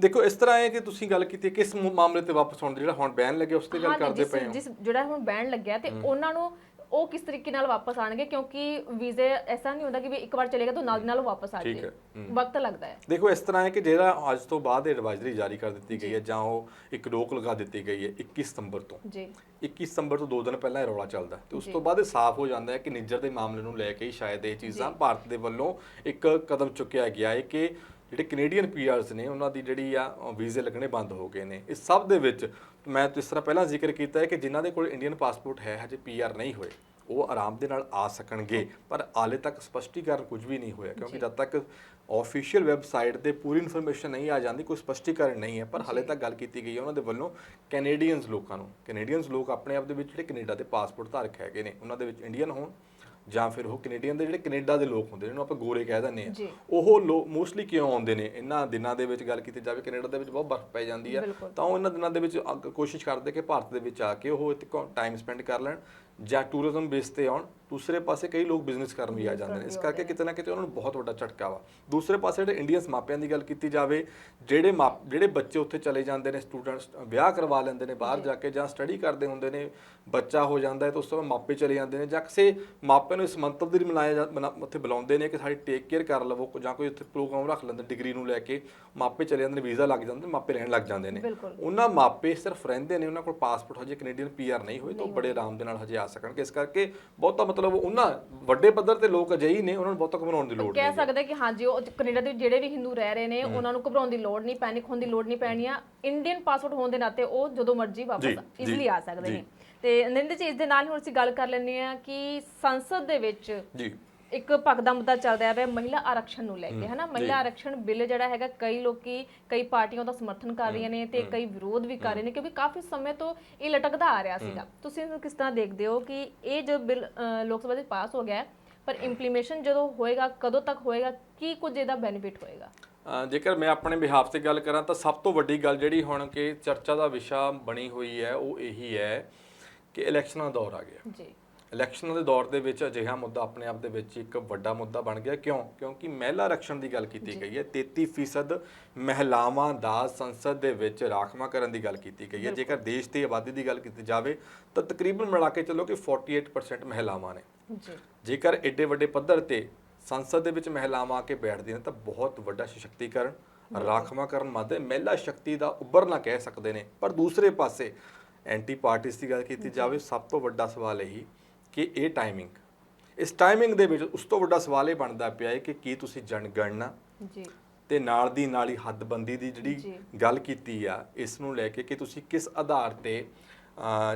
ਦੇਖੋ ਇਸ ਤਰ੍ਹਾਂ ਹੈ ਕਿ ਤੁਸੀਂ ਗੱਲ ਕੀਤੀ ਕਿਸ ਮਾਮਲੇ ਤੇ ਵਾਪਸ ਆਉਣ ਦੀ ਜਿਹੜਾ ਹੁਣ ਬੈਨ ਲੱਗਿਆ ਉਸ ਤੇ ਗੱਲ ਕਰਦੇ ਪਏ ਹੋ। ਜਿਸ ਜਿਹੜਾ ਹੁਣ ਬੈਨ ਲੱਗਿਆ ਤੇ ਉਹਨਾਂ ਨੂੰ ਉਹ ਕਿਸ ਤਰੀਕੇ ਨਾਲ ਵਾਪਸ ਆਣਗੇ? ਕਿਉਂਕਿ ਵੀਜ਼ੇ ਐਸਾ ਨਹੀਂ ਹੁੰਦਾ ਕਿ ਵੀ ਇੱਕ ਵਾਰ ਚਲੇਗਾ ਤਾਂ ਨਾਲ ਦੀ ਨਾਲ ਉਹ ਵਾਪਸ ਆ ਠੀਕ ਜਾਏ। ਹੈ, ਵਕਤ ਲੱਗਦਾ ਹੈ। ਦੇਖੋ ਇਸ ਤਰ੍ਹਾਂ ਹੈ ਕਿ ਜਿਹੜਾ ਅੱਜ ਤੋਂ ਬਾਅਦ ਐਡਵਾਈਜ਼ਰੀ ਜਾਰੀ ਕਰ ਦਿੱਤੀ ਗਈ ਹੈ ਜਾਂ ਉਹ ਇੱਕ ਰੋਕ ਲਗਾ ਦਿੱਤੀ ਗਈ ਹੈ 21 ਸਤੰਬਰ ਤੋਂ। ਜੀ। 21 ਸਤੰਬਰ ਤੋਂ 2 ਦਿਨ ਪਹਿਲਾਂ ਇਹ ਰੌਲਾ ਚੱਲਦਾ ਤੇ ਉਸ ਤੋਂ ਬਾਅਦ ਇਹ ਸਾਫ਼ ਹੋ ਜਾਂਦਾ ਹੈ ਕਿ ਨਿੱਜਰ ਦੇ ਮਾਮਲੇ ਨੂੰ ਲੈ ਕੇ ਹੀ ਸ਼ਾਇਦ ਇਹ ਚੀਜ਼ਾਂ ਭਾਰਤ ਦੇ ਵੱਲੋਂ ਇੱਕ ਕਦਮ ਚੁੱਕਿਆ ਗਿਆ ਹੈ ਕਿ ਜਿਹੜੇ ਕੈਨੇਡੀਅਨ ਪੀਆਰਸ ਨੇ ਉਹਨਾਂ ਦੀ ਜਿਹੜੀ ਆ ਵੀਜ਼ੇ ਲੱਗਣੇ ਬੰਦ ਹੋ ਗਏ ਨੇ। ਇਸ ਸਭ ਦੇ ਵਿੱਚ ਮੈਂ ਜਿਸ ਤਰ੍ਹਾਂ ਪਹਿਲਾਂ ਜ਼ਿਕਰ ਕੀਤਾ ਹੈ ਕਿ ਜਿਨ੍ਹਾਂ ਦੇ ਕੋਲ ਇੰਡੀਅਨ ਪਾਸਪੋਰਟ ਹੈ ਹਜੇ ਪੀਆਰ ਨਹੀਂ ਹੋਏ। ਉਹ ਆਰਾਮ ਦੇ ਨਾਲ ਆ ਸਕਣਗੇ ਪਰ ਹਾਲੇ ਤੱਕ ਸਪਸ਼ਟੀਕਰਨ ਕੁਝ ਵੀ ਨਹੀਂ ਹੋਇਆ ਕਿਉਂਕਿ ਜਦ ਤੱਕ ਆਫੀਸ਼ੀਅਲ ਵੈਬਸਾਈਟ ਤੇ ਪੂਰੀ ਇਨਫੋਰਮੇਸ਼ਨ ਨਹੀਂ ਆ ਜਾਂਦੀ ਕੋਈ ਸਪਸ਼ਟੀਕਰਨ ਨਹੀਂ ਹੈ ਪਰ ਹਾਲੇ ਤੱਕ ਗੱਲ ਕੀਤੀ ਗਈ ਹੈ ਉਹਨਾਂ ਦੇ ਵੱਲੋਂ ਕੈਨੇਡੀਅਨਸ ਲੋਕਾਂ ਨੂੰ। ਕੈਨੇਡੀਅਨਸ ਲੋਕ ਆਪਣੇ ਆਪ ਦੇ ਵਿੱਚ ਜਿਹੜੇ ਕੈਨੇਡਾ ਦੇ ਪਾਸਪੋਰਟ ਧਾਰਕ ਹੈਗੇ ਨੇ ਉਹਨਾਂ ਦੇ ਵਿੱਚ ਇੰਡੀਅਨ ਹੋਣ। ਜਾਂ ਫਿਰ ਉਹ ਕੈਨੇਡੀਅਨ ਦੇ ਜਿਹੜੇ ਕੈਨੇਡਾ ਦੇ ਲੋਕ ਹੁੰਦੇ ਨੇ ਜਿਹਨੂੰ ਆਪਾਂ ਗੋਰੇ ਕਹਿ ਦਿੰਦੇ। ਆ ਉਹ ਲੋਕ ਮੋਸਟਲੀ ਕਿਉਂ ਆਉਂਦੇ ਨੇ ਇਹਨਾਂ ਦਿਨਾਂ ਦੇ ਵਿੱਚ ਗੱਲ ਕੀਤੀ ਜਾਵੇ ਕੈਨੇਡਾ ਦੇ ਵਿੱਚ ਬਹੁਤ ਬਰਫ਼ ਪੈ ਜਾਂਦੀ ਆ ਬਿਲਕੁਲ। ਤਾਂ ਉਹ ਇਹਨਾਂ ਦਿਨਾਂ ਦੇ ਵਿੱਚ ਕੋਸ਼ਿਸ਼ ਕਰਦੇ ਕਿ ਭਾਰਤ ਦੇ ਵਿੱਚ ਆ ਕੇ ਉਹ ਇੱਥੇ ਟਾਈਮ ਸਪੈਂਡ ਕਰ ਲੈਣ ਜਾਂ ਟੂਰਿਜ਼ਮ ਬੇਸ ਤੇ ਆਉਣ ਦੂਸਰੇ ਪਾਸੇ ਕਈ ਲੋਕ ਬਿਜ਼ਨਸ ਕਰਨ ਵੀ ਆ ਜਾਂਦੇ ਨੇ। ਇਸ ਕਰਕੇ ਕਿਤੇ ਨਾ ਕਿਤੇ ਉਹਨਾਂ ਨੂੰ ਬਹੁਤ ਵੱਡਾ ਝਟਕਾ ਵਾ। ਦੂਸਰੇ ਪਾਸੇ ਜਿਹੜੇ ਇੰਡੀਅਨਸ ਮਾਪਿਆਂ ਦੀ ਗੱਲ ਕੀਤੀ ਜਾਵੇ ਜਿਹੜੇ ਜਿਹੜੇ ਬੱਚੇ ਉੱਥੇ ਚਲੇ ਜਾਂਦੇ ਨੇ ਸਟੂਡੈਂਟਸ ਵਿਆਹ ਕਰਵਾ ਲੈਂਦੇ ਨੇ ਬਾਹਰ ਜਾ। ਕੇ ਜਾਂ ਸਟੱਡੀ ਕਰਦੇ ਹੁੰਦੇ ਨੇ ਬੱਚਾ ਹੋ ਜਾਂਦਾ ਹੈ ਤਾਂ ਉਸ ਤੋਂ ਬਾਅਦ ਮਾਪੇ ਚਲੇ ਜਾਂਦੇ ਨੇ ਜਾਂ ਕਿਸੇ ਮਾਪੇ ਨੂੰ ਇਸ ਮੰਤਵ ਦੇ ਲਈ ਮਨਾ- ਉੱਥੇ ਬੁਲਾਉਂਦੇ ਨੇ ਕਿ ਸਾਡੀ ਟੇਕ ਕੇਅਰ ਕਰ ਲਵੋ ਜਾਂ ਕੋਈ ਉੱਥੇ ਪ੍ਰੋਗਰਾਮ ਰੱਖ ਲੈਂਦੇ ਡਿਗਰੀ ਨੂੰ ਲੈ ਕੇ। ਮਾਪੇ ਚਲੇ ਜਾਂਦੇ ਨੇ ਵੀਜ਼ਾ ਲੱਗ ਜਾਂਦਾ ਮਾਪੇ ਰਹਿਣ ਲੱਗ ਜਾਂਦੇ ਨੇ। ਉਹਨਾਂ ਮਾਪੇ ਸਿਰਫ ਰਹਿੰਦੇ ਨੇ ਉਹਨਾਂ ਕੋਲ ਪਾਸਪੋਰਟ ਹਜੇ ਕੈਨੇਡੀਅਨ ਪੀਆਰ ਨਹੀਂ ਹੋਏ ਤਾਂ ਉਹ ਬੜੇ ਆਰਾਮ ਦੇ ਨਾਲ ਹਜੇ ਆ ਸਕਣਗੇ ਇਸ ਕਰਕੇ ਬਹੁਤਾ ਮਤਲਬ ਉਹਨਾਂ ਵੱਡੇ ਪੱਧਰ ਤੇ ਲੋਕ ਅਜਿਹੀ ਨੇ ਉਹਨਾਂ ਨੂੰ ਬਹੁਤਾ ਘਬਰਾਉਣ ਦੀ ਲੋੜ ਕਹਿ ਨਹੀਂ ਸਕਦੇ ਕਿ ਹਾਂਜੀ ਉਹ ਕੈਨੇਡਾ ਦੇ ਜਿਹੜੇ ਵੀ ਹਿੰਦੂ ਰਹਿ ਰਹੇ ਨੇ ਉਹਨਾਂ ਨੂੰ ਘਬਰਾਉਣ ਦੀ ਲੋੜ ਨਹੀਂ ਪੈਨਿਕ ਹੋਣ ਦੀ ਲੋੜ ਨਹੀਂ ਪੈਣੀ ਆ। ਇੰਡੀਅਨ ਪਾਸਪੋਰਟ ਹੋਣ ਦੇ ਨਾਤੇ ਉਹ ਜਦੋਂ ਮਰਜ਼ੀ ਜੀ, ਵਾਪਸ ਜੀ, ਇਜ਼ੀਲੀ ਆ ਸਕਦੇ ਜੀ। ਨੇ। ਤੇ ਨਿੰਦੇ ਜੀ ਇਸ ਦੇ ਨਾਲ ਹੀ ਹੁਣ ਅਸੀਂ ਗੱਲ ਕਰ ਲੈਂਦੇ ਆ ਕਿ ਸੰਸਦ ਦੇ ਵਿੱਚ ਜੀ। ਇੱਕ ਭਗਦਾ ਮੁੱਦਾ ਚੱਲ ਰਿਹਾ ਹੈ ਮਹਿਲਾ ਆਰਕਸ਼ਣ ਨੂੰ ਲੈ ਕੇ ਹਨਾ? ਮਹਿਲਾ ਆਰਕਸ਼ਣ ਬਿੱਲ ਜਿਹੜਾ ਹੈਗਾ ਕਈ ਲੋਕੀ ਕਈ ਪਾਰਟੀਆਂ ਦਾ ਸਮਰਥਨ ਕਰ ਰਹੀਆਂ ਨੇ ਤੇ ਕਈ ਵਿਰੋਧ ਵੀ ਕਰ ਰਹੇ ਨੇ ਕਿਉਂਕਿ ਕਾਫੀ ਸਮੇਂ ਤੋਂ ਇਹ ਲਟਕਦਾ ਆ ਰਿਹਾ ਸੀਗਾ। ਤੁਸੀਂ ਇਹਨੂੰ ਕਿਸ ਤਰ੍ਹਾਂ ਦੇਖਦੇ ਹੋ ਕਿ ਇਹ ਜੋ ਬਿੱਲ ਲੋਕ ਸਭਾ ਦੇ ਪਾਸ ਹੋ ਗਿਆ ਹੈ, ਪਰ ਇੰਪਲੀਮੇਸ਼ਨ ਜਦੋਂ ਹੋਏਗਾ ਕਦੋਂ ਤੱਕ ਹੋਏਗਾ ਕੀ ਕੁਝ ਇਹਦਾ ਬੈਨੀਫਿਟ ਹੋਏਗਾ? ਜੇਕਰ ਮੈਂ ਆਪਣੇ ਬਿਹਾਫ ਤੇ ਗੱਲ ਕਰਾਂ ਤਾਂ ਸਭ ਤੋਂ ਵੱਡੀ ਗੱਲ ਜਿਹੜੀ ਹੁਣ ਕਿ ਚਰਚਾ ਦਾ ਵਿਸ਼ਾ ਬਣੀ ਹੋਈ ਹੈ ਉਹ ਇਹੀ ਹੈ ਕਿ ਇਲੈਕਸ਼ਨਾਂ ਦਾ ਦੌਰ ਆ ਗਿਆ। ਜੀ। ਇਲੈਕਸ਼ਨਾਂ ਦੇ ਦੌਰ ਦੇ ਵਿੱਚ ਅਜਿਹਾ ਮੁੱਦਾ ਆਪਣੇ ਆਪ ਦੇ ਵਿੱਚ ਇੱਕ ਵੱਡਾ ਮੁੱਦਾ ਬਣ ਗਿਆ। ਕਿਉਂ? ਕਿਉਂਕਿ ਮਹਿਲਾ ਆਰਕਸ਼ਣ ਦੀ ਗੱਲ ਕੀਤੀ ਗਈ ਹੈ। 33% ਮਹਿਲਾਵਾਂ ਦਾ ਸੰਸਦ ਦੇ ਵਿੱਚ ਰਾਖਵਾਂਕਰਨ ਦੀ ਗੱਲ ਕੀਤੀ ਗਈ ਹੈ। ਜੇਕਰ ਦੇਸ਼ ਦੀ ਆਬਾਦੀ ਦੀ ਗੱਲ ਕੀਤੀ ਜਾਵੇ ਤਾਂ ਤਕਰੀਬਨ ਮਿਲਾ ਕੇ ਚੱਲੋ ਕਿ 48% ਮਹਿਲਾਵਾਂ ਨੇ। ਜੀ। ਜੇਕਰ ਐਡੇ ਵੱਡੇ ਪੱਧਰ ਤੇ ਸੰਸਦ ਦੇ ਵਿੱਚ ਮਹਿਲਾਵਾਂ ਆ ਕੇ ਬੈਠਦੀਆਂ ਨੇ ਤਾਂ ਬਹੁਤ ਵੱਡਾ ਸਸ਼ਕਤੀਕਰਨ ਰਾਖਵਾਂਕਰਨ ਮਾਦੇ ਮਹਿਲਾ ਸ਼ਕਤੀ ਦਾ ਉੱਭਰਨਾ ਕਹਿ ਸਕਦੇ ਨੇ। ਪਰ ਦੂਸਰੇ ਪਾਸੇ ਐਂਟੀ ਪਾਰਟੀਜ਼ ਦੀ ਗੱਲ ਕੀਤੀ ਜਾਵੇ ਸਭ ਤੋਂ ਵੱਡਾ ਸਵਾਲ ਇਹੀ ਕਿ ਇਹ ਟਾਈਮਿੰਗ ਇਸ ਟਾਈਮਿੰਗ ਦੇ ਵਿੱਚ ਉਸ ਤੋਂ ਵੱਡਾ ਸਵਾਲ ਇਹ ਬਣਦਾ ਪਿਆ ਹੈ ਕਿ ਕੀ ਤੁਸੀਂ ਜਨਗਣਨਾ ਜੀ। ਤੇ ਨਾਲ ਦੀ ਨਾਲ ਹੀ ਹੱਦਬੰਦੀ ਦੀ। ਜਿਹੜੀ ਗੱਲ ਕੀਤੀ ਆ ਇਸ ਨੂੰ ਲੈ ਕੇ ਕਿ ਤੁਸੀਂ ਕਿਸ ਆਧਾਰ ਤੇ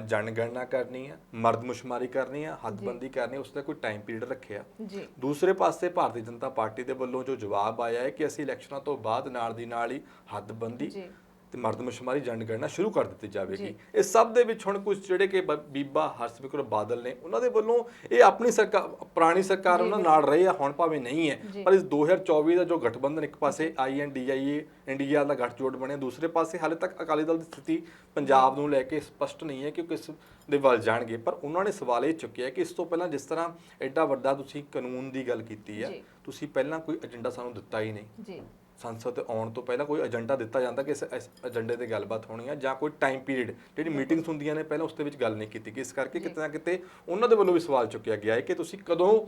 ਜਨਗਣਨਾ ਕਰਨੀ ਆ ਮਰਦਮਸ਼ੁਮਾਰੀ ਕਰਨੀ ਆ ਹੱਦਬੰਦੀ ਕਰਨੀ ਉਸ ਦਾ ਕੋਈ ਟਾਈਮ ਪੀਰੀਅਡ ਰੱਖਿਆ? ਜੀ। ਦੂਸਰੇ ਪਾਸੇ ਭਾਰਤੀ ਜਨਤਾ ਪਾਰਟੀ ਦੇ ਵੱਲੋਂ ਜੋ ਜਵਾਬ ਆਇਆ ਹੈ ਕਿ ਅਸੀਂ ਇਲੈਕਸ਼ਨਾਂ ਤੋਂ ਬਾਅਦ ਨਾਲ ਦੀ ਨਾਲ ਹੀ ਹੱਦਬੰਦੀ ਜੀ। ਤੇ ਮਰਦਮਸ਼ੁਮਾਰੀ ਜਨਗਣਨਾ ਸ਼ੁਰੂ ਕਰ ਦਿੱਤੀ ਜਾਵੇਗੀ। ਇਸ ਸਭ ਦੇ ਵਿੱਚ ਹੁਣ ਕੁਝ ਜਿਹੜੇ ਕਿ ਬੀਬਾ ਹਰਸਿਮਰਤ ਕੌਰ ਬਾਦਲ ਨੇ ਉਹਨਾਂ ਦੇ ਵੱਲੋਂ ਇਹ ਆਪਣੀ ਸਰਕਾਰ ਪੁਰਾਣੀ ਸਰਕਾਰ ਉਹਨਾਂ ਨਾਲ ਰਹੇ ਆ ਹੁਣ ਭਾਵੇਂ ਨਹੀਂ ਹੈ। ਪਰ ਇਸ 2024 ਦਾ ਜੋ ਗਠਬੰਧਨ ਇੱਕ ਪਾਸੇ ਆਈਐਨਡੀਆਈਏ ਇੰਡੀਆ ਦਾ ਗੱਠਜੋੜ ਬਣਿਆ ਦੂਸਰੇ ਪਾਸੇ ਹਾਲੇ ਤੱਕ ਅਕਾਲੀ ਦਲ ਦੀ ਸਥਿਤੀ ਪੰਜਾਬ ਨੂੰ ਲੈ ਕੇ ਸਪਸ਼ਟ ਨਹੀਂ ਹੈ ਕਿ ਕਿਸ ਦੇ ਵੱਲ ਜਾਣਗੇ। ਪਰ ਉਹਨਾਂ ਨੇ ਸਵਾਲ ਇਹ ਚੁੱਕਿਆ ਕਿ ਇਸ ਤੋਂ ਪਹਿਲਾਂ ਜਿਸ ਤਰ੍ਹਾਂ ਐਡਾ ਵੱਡਾ ਤੁਸੀਂ ਕਾਨੂੰਨ ਦੀ ਗੱਲ ਕੀਤੀ ਹੈ। ਤੁਸੀਂ ਪਹਿਲਾਂ ਕੋਈ ਏਜੰਡਾ ਸਾਨੂੰ ਦਿੱਤਾ ਹੀ ਨਹੀਂ। ਜੀ। ਸੰਸਦ ਤੇ ਆਉਣ ਤੋਂ ਪਹਿਲਾਂ ਕੋਈ ਏਜੰਡਾ ਦਿੱਤਾ ਜਾਂਦਾ ਕਿ ਇਸ ਇਸ ਏਜੰਡੇ ਤੇ ਗੱਲਬਾਤ ਹੋਣੀ ਹੈ ਜਾਂ ਕੋਈ ਟਾਈਮ ਪੀਰੀਅਡ ਜਿਹੜੀ ਮੀਟਿੰਗਸ ਹੁੰਦੀਆਂ ਨੇ ਪਹਿਲਾਂ ਉਸ ਦੇ ਵਿੱਚ ਗੱਲ ਨਹੀਂ ਕੀਤੀ ਗਈ। ਇਸ ਕਰਕੇ ਕਿਤੇ ਨਾ ਕਿਤੇ ਉਹਨਾਂ ਦੇ ਵੱਲੋਂ ਵੀ ਸਵਾਲ ਚੁੱਕਿਆ ਗਿਆ ਹੈ ਕਿ ਤੁਸੀਂ ਕਦੋਂ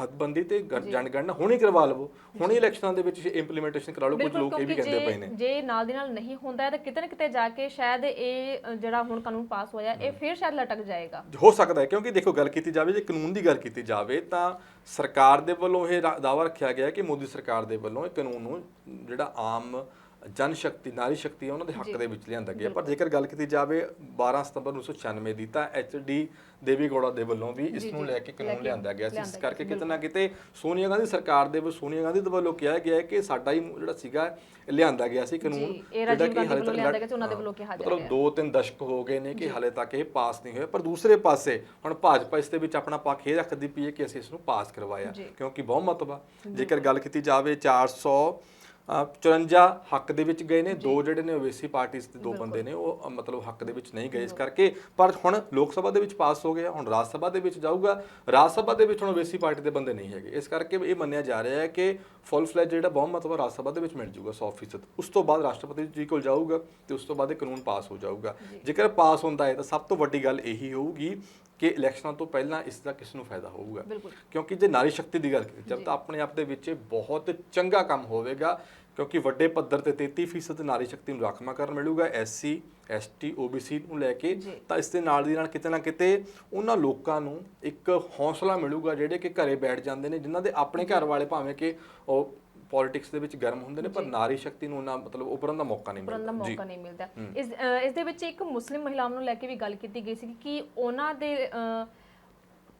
ਹੱਦਬੰਦੀ ਤੇ ਜਨਗਣਨਾ ਹੁਣੇ ਕਰਵਾ ਲਵੋ। ਹੁਣੇ ਇਲੈਕਸ਼ਨਾਂ ਦੇ ਵਿੱਚ ਇੰਪਲੀਮੈਂਟੇਸ਼ਨ ਕਰਾ ਲਓ ਕੁਝ ਲੋਕ ਇਹ ਵੀ ਕਹਿੰਦੇ ਪਏ ਨੇ। ਜੇ ਨਾਲ ਦੀ ਨਾਲ ਨਹੀਂ ਹੁੰਦਾ ਤਾਂ ਕਿਤੇ ਨਾ ਕਿਤੇ ਜਾ ਕੇ ਸ਼ਾਇਦ ਇਹ ਜਿਹੜਾ ਹੁਣ ਕਾਨੂੰਨ ਪਾਸ ਹੋਇਆ ਇਹ ਫਿਰ ਸ਼ਾਇਦ ਲਟਕ ਜਾਏਗਾ। ਹੋ ਸਕਦਾ ਹੈ ਕਿਉਂਕਿ ਦੇਖੋ ਗੱਲ ਕੀਤੀ ਜਾਵੇ ਜੇ ਕਾਨੂੰਨ ਦੀ ਗੱਲ ਕੀਤੀ ਜਾਵੇ ਤਾਂ ਸਰਕਾਰ ਦੇ ਵੱਲੋਂ ਇਹ ਦਾਅਵਾ ਰੱਖਿਆ ਗਿਆ ਕਿ ਮੋਦੀ ਸਰਕਾਰ ਦੇ ਵੱਲੋਂ ਇਹ ਕਾਨੂੰਨ ਨੂੰ ਜਿਹੜਾ ਆਮ ਜਨ ਸ਼ਕਤੀ ਨਾਰੀ ਸ਼ਕਤੀ ਹੈ ਉਹਨਾਂ ਦੇ ਹੱਕ ਦੇ ਵਿੱਚ ਲਿਆਂਦਾ ਗਿਆ। ਪਰ ਜੇਕਰ ਗੱਲ ਕੀਤੀ ਜਾਵੇ 12 ਸਤੰਬਰ 1996 ਦੀ ਤਾਂ ਐਚਡੀ ਦੇਵੀ ਗੌੜਾ ਦੇ ਵੱਲੋਂ ਵੀ ਇਸ ਨੂੰ ਲੈ ਕੇ ਕਾਨੂੰਨ ਲਿਆਂਦਾ ਗਿਆ ਸੀ। ਇਸ ਕਰਕੇ ਕਿਤੇ ਨਾ ਕਿਤੇ ਸੋਨੀਆ ਗਾਂਧੀ ਸਰਕਾਰ ਦੇ ਵੱਲੋਂ ਸੋਨੀਆ ਗਾਂਧੀ ਦੇ ਵੱਲੋਂ ਕਿਹਾ ਗਿਆ ਹੈ ਕਿ ਸਾਡਾ ਹੀ ਜਿਹੜਾ ਸੀਗਾ ਲਿਆਂਦਾ ਗਿਆ ਸੀ ਕਾਨੂੰਨ। ਜੀ, ਇਹ ਰਾਜੀਵ ਕਿ ਹਾਲੇ ਤੱਕ ਲਿਆਂਦਾ ਗਿਆ ਸੀ, ਉਹਨਾਂ ਦੇ ਵੱਲੋਂ ਕਿਹਾ ਜਾ ਮਤਲਬ ਰਿਹਾ। ਦੋ ਤਿੰਨ ਦਸ਼ਕ ਹੋ ਗਏ ਨੇ ਕਿ ਹਾਲੇ ਤੱਕ ਇਹ ਪਾਸ ਨਹੀਂ ਹੋਇਆ। ਪਰ ਦੂਸਰੇ ਪਾਸੇ ਹੁਣ ਭਾਜਪਾ ਇਸ ਦੇ ਵਿੱਚ ਆਪਣਾ ਪੱਖ ਇਹ ਰੱਖਦੀ ਪਈ ਹੈ ਕਿ ਅਸੀਂ ਇਸ ਨੂੰ ਪਾਸ ਕਰਵਾਇਆ। ਕਿਉਂਕਿ ਬਹੁਮਤ ਵਾ। ਜੇਕਰ ਗੱਲ ਕੀਤੀ ਜਾਵੇ 400 ਅ, 54 ਹੱਕ ਦੇ ਵਿੱਚ ਗਏ ਨੇ ਦੋ ਜਿਹੜੇ ਨੇ ਓਵੇਸੀ ਪਾਰਟੀਆਂ ਦੇ ਦੋ ਬੰਦੇ ਨੇ ਉਹ ਮਤਲਬ ਹੱਕ ਦੇ ਵਿੱਚ ਨਹੀਂ ਗਏ ਇਸ ਕਰਕੇ। ਪਰ ਹੁਣ ਲੋਕ ਸਭਾ ਦੇ ਵਿੱਚ ਪਾਸ ਹੋ ਗਿਆ ਹੁਣ ਰਾਜ ਸਭਾ ਦੇ ਵਿੱਚ ਜਾਊਗਾ। ਰਾਜ ਸਭਾ ਦੇ ਵਿੱਚ ਹੁਣ ਓਵੇਸੀ ਪਾਰਟੀ ਦੇ ਬੰਦੇ ਨਹੀਂ ਹੈਗੇ। ਇਸ ਕਰਕੇ ਇਹ ਮੰਨਿਆ ਜਾ ਰਿਹਾ ਹੈ ਕਿ ਫੁੱਲ ਫਲੈਜ ਜਿਹੜਾ ਬਹੁਮਤ ਵਾ ਰਾਜ ਸਭਾ ਦੇ ਵਿੱਚ ਮਿਲ ਜਾਊਗਾ 100% ਉਸ ਤੋਂ ਬਾਅਦ ਰਾਸ਼ਟਰਪਤੀ ਜੀ ਕੋਲ ਜਾਊਗਾ ਤੇ ਉਸ ਤੋਂ ਬਾਅਦ ਇਹ ਕਾਨੂੰਨ ਪਾਸ ਹੋ ਜਾਊਗਾ। ਜੇਕਰ ਪਾਸ ਹੁੰਦਾ ਹੈ ਤਾਂ ਸਭ ਤੋਂ ਵੱਡੀ ਗੱਲ ਇਹੀ ਹੋਊਗੀ ਕਿ ਇਲੈਕਸ਼ਨਾਂ ਤੋਂ ਪਹਿਲਾਂ ਇਸ ਦਾ ਕਿਸ ਨੂੰ ਫਾਇਦਾ ਹੋਊਗਾ। ਕਿਉਂਕਿ ਜੇ ਨਾਰੀ ਸ਼ਕਤੀ ਦੀ ਗੱਲ ਕੀਤੀ ਜਾਵੇ ਤਾਂ ਆਪਣੇ ਆਪ ਦੇ ਵਿੱਚ ਬਹੁਤ ਚੰਗਾ ਕੰਮ ਹੋਵੇਗਾ ਕਿਉਂਕਿ ਵੱਡੇ ਪੱਧਰ ਤੇ 33% ਨਾਰੀ ਸ਼ਕਤੀ ਨੂੰ ਰਾਖਵਾਂਕਰਨ ਮਿਲੂਗਾ। ਐਸਸੀ ਐਸਟੀ ਓਬੀਸੀ ਨੂੰ ਲੈ ਕੇ। ਤਾਂ ਇਸ ਦੇ ਨਾਲ ਦੀ ਨਾਲ ਕਿਤੇ ਨਾ ਕਿਤੇ ਉਹਨਾਂ ਲੋਕਾਂ ਨੂੰ ਇੱਕ ਹੌਸਲਾ ਮਿਲੂਗਾ ਜਿਹੜੇ ਕਿ ਘਰੇ ਬੈਠ ਜਾਂਦੇ ਨੇ ਜਿਨ੍ਹਾਂ ਦੇ ਆਪਣੇ ਘਰ ਵਾਲੇ ਭਾਵੇਂ ਕਿ ਉਹ ਪੋਲਿਟਿਕਸ ਦੇ ਵਿੱਚ ਗਰਮ ਹੁੰਦੇ ਨੇ ਪਰ ਨਾਰੀ ਸ਼ਕਤੀ ਨੂੰ ਉਹਨਾਂ ਮਤਲਬ ਉੱਭਰਨ ਦਾ ਮੌਕਾ ਨਹੀਂ ਪੜਨ ਦਾ ਮਿਲਦਾ। ਮੌਕਾ ਨਹੀਂ ਮਿਲਦਾ। ਇਸ ਇਸ ਦੇ ਵਿੱਚ ਇੱਕ ਮੁਸਲਿਮ ਮਹਿਲਾਵਾਂ ਨੂੰ ਲੈ ਕੇ ਵੀ ਗੱਲ ਕੀਤੀ ਗਈ ਸੀ ਕਿ ਉਹਨਾਂ ਦੇ